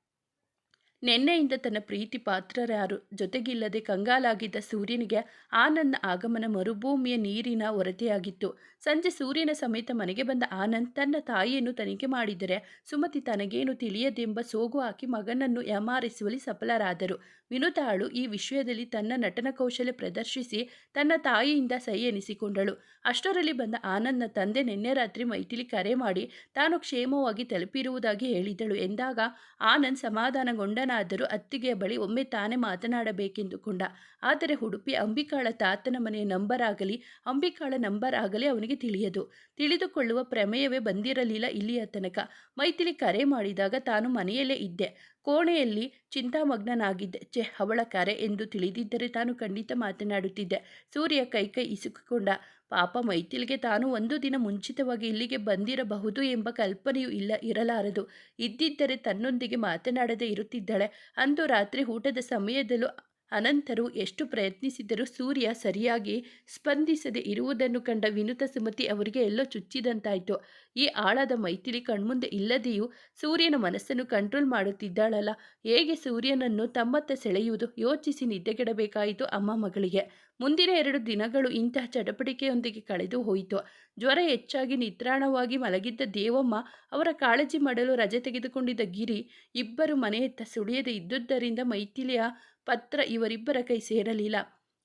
ನಿನ್ನೆಯಿಂದ ತನ್ನ ಪ್ರೀತಿ ಪಾತ್ರರಾರು ಜೊತೆಗಿಲ್ಲದೆ ಕಂಗಾಲಾಗಿದ್ದ ಸೂರ್ಯನಿಗೆ ಆನಂದ್ ಆಗಮನ ಮರುಭೂಮಿಯ ನೀರಿನ ಹೊರತೆಯಾಗಿತ್ತು ಸಂಜೆ ಸೂರ್ಯನ ಸಮೇತ ಮನೆಗೆ ಬಂದ ಆನಂದ್ ತನ್ನ ತಾಯಿಯನ್ನು ತನಿಖೆ ಮಾಡಿದರೆ ಸುಮತಿ ತನಗೇನು ತಿಳಿಯದೆಂಬ ಸೋಗು ಹಾಕಿ ಮಗನನ್ನು ಯಮಾರಿಸುವಲ್ಲಿ ಸಫಲರಾದರು. ವಿನುತಾಳು ಈ ವಿಷಯದಲ್ಲಿ ತನ್ನ ನಟನ ಕೌಶಲ್ಯ ಪ್ರದರ್ಶಿಸಿ ತನ್ನ ತಾಯಿಯಿಂದ ಸೈ ಎನಿಸಿಕೊಂಡಳು. ಅಷ್ಟರಲ್ಲಿ ಬಂದ ಆನಂದ್ನ ತಂದೆ ನಿನ್ನೆ ರಾತ್ರಿ ಮೈಥಿಲಿ ಕರೆ ಮಾಡಿ ತಾನು ಕ್ಷೇಮವಾಗಿ ತಲುಪಿರುವುದಾಗಿ ಹೇಳಿದಳು. ಎಂದಾಗ ಆನಂದ್ ಸಮಾಧಾನಗೊಂಡನಾದರೂ ಅತ್ತಿಗೆಯ ಬಳಿ ಒಮ್ಮೆ ತಾನೇ ಮಾತನಾಡಬೇಕೆಂದುಕೊಂಡ. ಆದರೆ ಉಡುಪಿ ಅಂಬಿಕಾಳ ತಾತನ ಮನೆಯ ನಂಬರ್ ಆಗಲಿ, ಅಂಬಿಕಾಳ ನಂಬರ್ ಆಗಲಿ ಅವನಿಗೆ ತಿಳಿಯದು. ತಿಳಿದುಕೊಳ್ಳುವ ಪ್ರಮೇಯವೇ ಬಂದಿರಲಿಲ್ಲ ಇಲ್ಲಿಯ ತನಕ. ಮೈಥಿಲಿ ಕರೆ ಮಾಡಿದಾಗ ತಾನು ಮನೆಯಲ್ಲೇ ಇದ್ದೆ. ಕೋಣೆಯಲ್ಲಿ ಚಿಂತಾಮಗ್ನನಾಗಿದ್ದೆ. ಅವಳ ಕರೆ ಎಂದು ತಿಳಿದಿದ್ದರೆ ತಾನು ಖಂಡಿತ ಮಾತನಾಡುತ್ತಿದ್ದೆ. ಸೂರ್ಯ ಕೈ ಕೈ ಇಸುಕಿಕೊಂಡ, ಪಾಪ ಮೈಥಿಲ್ಗೆ ತಾನು ಒಂದು ದಿನ ಮುಂಚಿತವಾಗಿ ಇಲ್ಲಿಗೆ ಬಂದಿರಬಹುದು ಎಂಬ ಕಲ್ಪನೆಯೂ ಇಲ್ಲ, ಇರಲಾರದು. ಇದ್ದಿದ್ದರೆ ತನ್ನೊಂದಿಗೆ ಮಾತನಾಡದೇ ಇರುತ್ತಿದ್ದಾಳೆ. ಅಂದು ರಾತ್ರಿ ಊಟದ ಸಮಯದಲ್ಲೂ ಅನಂತರು ಎಷ್ಟು ಪ್ರಯತ್ನಿಸಿದರೂ ಸೂರ್ಯ ಸರಿಯಾಗಿ ಸ್ಪಂದಿಸದೆ ಇರುವುದನ್ನು ಕಂಡ ವಿನುತ ಸುಮತಿ ಅವರಿಗೆ ಎಲ್ಲೋ ಚುಚ್ಚಿದಂತಾಯಿತು. ಈ ಆಳದ ಮೈಥಿಲಿ ಕಣ್ಮುಂದೆ ಇಲ್ಲದೆಯೂ ಸೂರ್ಯನ ಮನಸ್ಸನ್ನು ಕಂಟ್ರೋಲ್ ಮಾಡುತ್ತಿದ್ದಾಳಲ್ಲ. ಹೇಗೆ ಸೂರ್ಯನನ್ನು ತಮ್ಮತ್ತ ಸೆಳೆಯುವುದು? ಯೋಚಿಸಿ ನಿದ್ದೆಗೆಡಬೇಕಾಯಿತು ಅಮ್ಮ ಮಗಳಿಗೆ. ಮುಂದಿನ ಎರಡು ದಿನಗಳು ಇಂತಹ ಚಟಪಟಿಕೆಯೊಂದಿಗೆ ಕಳೆದು ಹೋಯಿತು. ಜ್ವರ ಹೆಚ್ಚಾಗಿ ನಿತ್ರಾಣವಾಗಿ ಮಲಗಿದ್ದ ದೇವಮ್ಮ ಅವರ ಕಾಳಜಿ ಮಾಡಲು ರಜೆ ತೆಗೆದುಕೊಂಡಿದ್ದ ಗಿರಿ ಇಬ್ಬರು ಮನೆಯತ್ತ ಸುಳಿಯದೆ ಇದ್ದುದರಿಂದ ಮೈಥಿಲಿಯ ಪತ್ರ ಇವರಿಬ್ಬರ ಕೈ ಸೇರಲಿಲ್ಲ.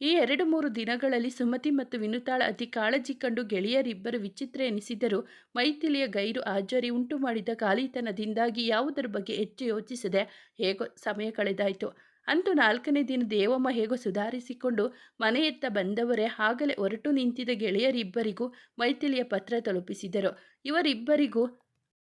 ಈ ಎರಡು ಮೂರು ದಿನಗಳಲ್ಲಿ ಸುಮತಿ ಮತ್ತು ವಿನುತಾಳ ಅತಿ ಕಾಳಜಿ ಕಂಡು ಗೆಳೆಯರಿಬ್ಬರು ವಿಚಿತ್ರ ಎನಿಸಿದರೂ ಮೈಥಿಲಿಯ ಗೈರು ಹಾಜರಿ ಉಂಟು ಮಾಡಿದ ಖಾಲಿತನದಿಂದಾಗಿ ಯಾವುದರ ಬಗ್ಗೆ ಹೆಚ್ಚು ಯೋಚಿಸದೆ ಹೇಗೋ ಸಮಯ ಕಳೆದಾಯಿತು. ಅಂತೂ ನಾಲ್ಕನೇ ದಿನ ದೇವಮ್ಮ ಹೇಗೋ ಸುಧಾರಿಸಿಕೊಂಡು ಮನೆಯತ್ತ ಬಂದವರೇ ಆಗಲೇ ಹೊರಟು ನಿಂತಿದ್ದ ಗೆಳೆಯರಿಬ್ಬರಿಗೂ ಮೈಥಿಲಿಯ ಪತ್ರ ತಲುಪಿಸಿದರು. ಇವರಿಬ್ಬರಿಗೂ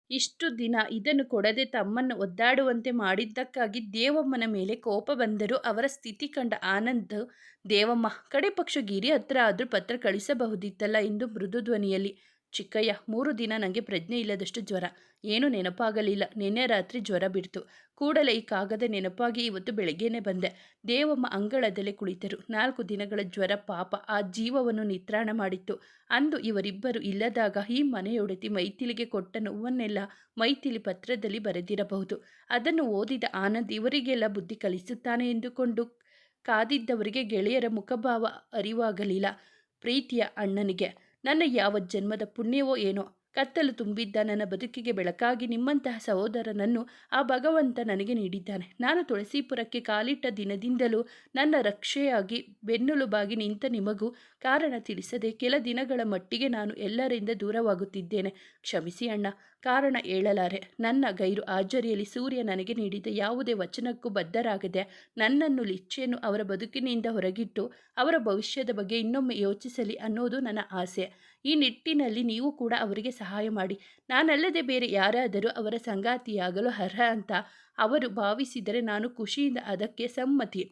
ಇಷ್ಟು ದಿನ ಇದನ್ನು ಕೊಡದೆ ತಮ್ಮನ್ನು ಒದ್ದಾಡುವಂತೆ ಮಾಡಿದ್ದಕ್ಕಾಗಿ ದೇವಮ್ಮನ ಮೇಲೆ ಕೋಪ ಬಂದರೂ ಅವರ ಸ್ಥಿತಿ ಕಂಡ ಆನಂದ್, ದೇವಮ್ಮ ಕಡೆ ಪಕ್ಷ ಗಿರಿ ಹತ್ರ ಆದರೂ ಪತ್ರ ಕಳಿಸಬಹುದಿತ್ತಲ್ಲ ಎಂದು ಮೃದು ಧ್ವನಿಯಲ್ಲಿ ಚಿಕ್ಕಯ್ಯ, ಮೂರು ದಿನ ನನಗೆ ಪ್ರಜ್ಞೆ ಇಲ್ಲದಷ್ಟು ಜ್ವರ. ಏನು ನೆನಪಾಗಲಿಲ್ಲ. ನಿನ್ನೆ ರಾತ್ರಿ ಜ್ವರ ಬಿಡ್ತು. ಕೂಡಲೇ ಈ ಕಾಗದ ನೆನಪಾಗಿ ಇವತ್ತು ಬೆಳಗ್ಗೆನೆ ಬಂದೆ. ದೇವಮ್ಮ ಅಂಗಳದಲ್ಲೇ ಕುಳಿತರು. ನಾಲ್ಕು ದಿನಗಳ ಜ್ವರ ಪಾಪ. ಆ ಜೀವವನ್ನು ನಿತ್ರಾಣ ಮಾಡಿತ್ತು. ಅಂದು ಇವರಿಬ್ಬರು ಇಲ್ಲದಾಗ ಈ ಮನೆಯೊಡೆತಿ ಮೈಥಿಲಿಗೆ ಕೊಟ್ಟ ನೋವನ್ನೆಲ್ಲ ಮೈಥಿಲಿ ಪತ್ರದಲ್ಲಿ ಬರೆದಿರಬಹುದು. ಅದನ್ನು ಓದಿದ ಆನಂದ್ ಇವರಿಗೆಲ್ಲ ಬುದ್ಧಿ ಕಲಿಸುತ್ತಾನೆ ಎಂದುಕೊಂಡು ಕಾದಿದ್ದವರಿಗೆ ಗೆಳೆಯರ ಮುಖಭಾವ ಅರಿವಾಗಲಿಲ್ಲ. ಪ್ರೀತಿಯ ಅಣ್ಣನಿಗೆ ನನ್ನ ಯಾವ ಜನ್ಮದ ಪುಣ್ಯವೋ ಏನೋ ಕತ್ತಲು ತುಂಬಿದ್ದ ನನ್ನ ಬದುಕಿಗೆ ಬೆಳಕಾಗಿ ನಿಮ್ಮಂತಹ ಸಹೋದರನನ್ನು ಆ ಭಗವಂತ ನನಗೆ ನೀಡಿದ್ದಾನೆ. ನಾನು ತುಳಸೀಪುರಕ್ಕೆ ಕಾಲಿಟ್ಟ ದಿನದಿಂದಲೂ ನನ್ನ ರಕ್ಷೆಯಾಗಿ ಬೆನ್ನುಲುಬಾಗಿ ನಿಂತ ನಿಮಗೂ ಕಾರಣ ತಿಳಿಸದೆ ಕೆಲ ದಿನಗಳ ಮಟ್ಟಿಗೆ ನಾನು ಎಲ್ಲರಿಂದ ದೂರವಾಗುತ್ತಿದ್ದೇನೆ. ಕ್ಷಮಿಸಿ ಅಣ್ಣ, ಕಾರಣ ಹೇಳಲಾರೆ. ನನ್ನ ಗೈರು ಆಜರಿಯಲ್ಲಿ ಸೂರ್ಯ ನನಗೆ ನೀಡಿದ ಯಾವುದೇ ವಚನಕ್ಕೂ ಬದ್ಧರಾಗದೆ ನನ್ನನ್ನು ಲಿಚ್ಚೆಯನ್ನು ಅವರ ಬದುಕಿನಿಂದ ಹೊರಗಿಟ್ಟು ಅವರ ಭವಿಷ್ಯದ ಬಗ್ಗೆ ಇನ್ನೊಮ್ಮೆ ಯೋಚಿಸಲಿ ಅನ್ನೋದು ನನ್ನ ಆಸೆ. ಈ ನಿಟ್ಟಿನಲ್ಲಿ ನೀವು ಕೂಡ ಅವರಿಗೆ ಸಹಾಯ ಮಾಡಿ. ನಾನಲ್ಲದೆ ಬೇರೆ ಯಾರಾದರೂ ಅವರ ಸಂಗಾತಿಯಾಗಲು ಅರ್ಹ ಅಂತ ಅವರು ಭಾವಿಸಿದರೆ ನಾನು ಖುಷಿಯಿಂದ ಅದಕ್ಕೆ ಸಮ್ಮತಿ.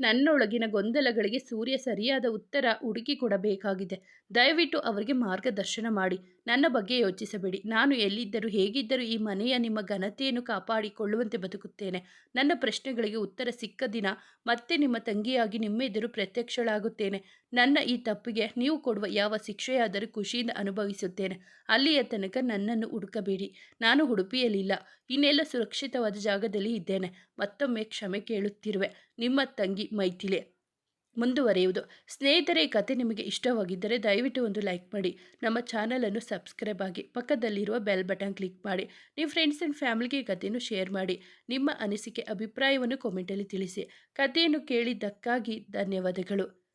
ನನ್ನೊಳಗಿನ ಗೊಂದಲಗಳಿಗೆ ಸೂರ್ಯ ಸರಿಯಾದ ಉತ್ತರ ಹುಡುಕಿ ಕೊಡಬೇಕಾಗಿದೆ. ದಯವಿಟ್ಟು ಅವರಿಗೆ ಮಾರ್ಗದರ್ಶನ ಮಾಡಿ. ನನ್ನ ಬಗ್ಗೆ ಯೋಚಿಸಬೇಡಿ. ನಾನು ಎಲ್ಲಿದ್ದರೂ ಹೇಗಿದ್ದರೂ ಈ ಮನೆಯ ನಿಮ್ಮ ಘನತೆಯನ್ನು ಕಾಪಾಡಿಕೊಳ್ಳುವಂತೆ ಬದುಕುತ್ತೇನೆ. ನನ್ನ ಪ್ರಶ್ನೆಗಳಿಗೆ ಉತ್ತರ ಸಿಕ್ಕ ದಿನ ಮತ್ತೆ ನಿಮ್ಮ ತಂಗಿಯಾಗಿ ನಿಮ್ಮೆದುರು ಪ್ರತ್ಯಕ್ಷಳಾಗುತ್ತೇನೆ. ನನ್ನ ಈ ತಪ್ಪಿಗೆ ನೀವು ಕೊಡುವ ಯಾವ ಶಿಕ್ಷೆಯಾದರೂ ಖುಷಿಯಿಂದ ಅನುಭವಿಸುತ್ತೇನೆ. ಅಲ್ಲಿಯ ತನಕ ನನ್ನನ್ನು ಹುಡುಕಬೇಡಿ. ನಾನು ಉಡುಪಿಯಲ್ಲಿಲ್ಲ. ಇನ್ನೆಲ್ಲ ಸುರಕ್ಷಿತವಾದ ಜಾಗದಲ್ಲಿ ಇದ್ದೇನೆ. ಮತ್ತೊಮ್ಮೆ ಕ್ಷಮೆ ಕೇಳುತ್ತಿರುವೆ. ನಿಮ್ಮ ತಂಗಿ ಮೈಥಿಲೆ ಮುಂದುವರೆಯುವುದು. ಸ್ನೇಹಿತರೆ, ಈ ಕತೆ ನಿಮಗೆ ಇಷ್ಟವಾಗಿದ್ದರೆ ದಯವಿಟ್ಟು ಒಂದು ಲೈಕ್ ಮಾಡಿ. ನಮ್ಮ ಚಾನಲನ್ನು ಸಬ್ಸ್ಕ್ರೈಬ್ ಆಗಿ ಪಕ್ಕದಲ್ಲಿರುವ ಬೆಲ್ ಬಟನ್ ಕ್ಲಿಕ್ ಮಾಡಿ. ನಿಮ್ಮ ಫ್ರೆಂಡ್ಸ್ ಆ್ಯಂಡ್ ಫ್ಯಾಮಿಲಿಗೆ ಕಥೆಯನ್ನು ಶೇರ್ ಮಾಡಿ. ನಿಮ್ಮ ಅನಿಸಿಕೆ, ಅಭಿಪ್ರಾಯವನ್ನು ಕಾಮೆಂಟಲ್ಲಿ ತಿಳಿಸಿ. ಕಥೆಯನ್ನು ಕೇಳಿದ್ದಕ್ಕಾಗಿ ಧನ್ಯವಾದಗಳು.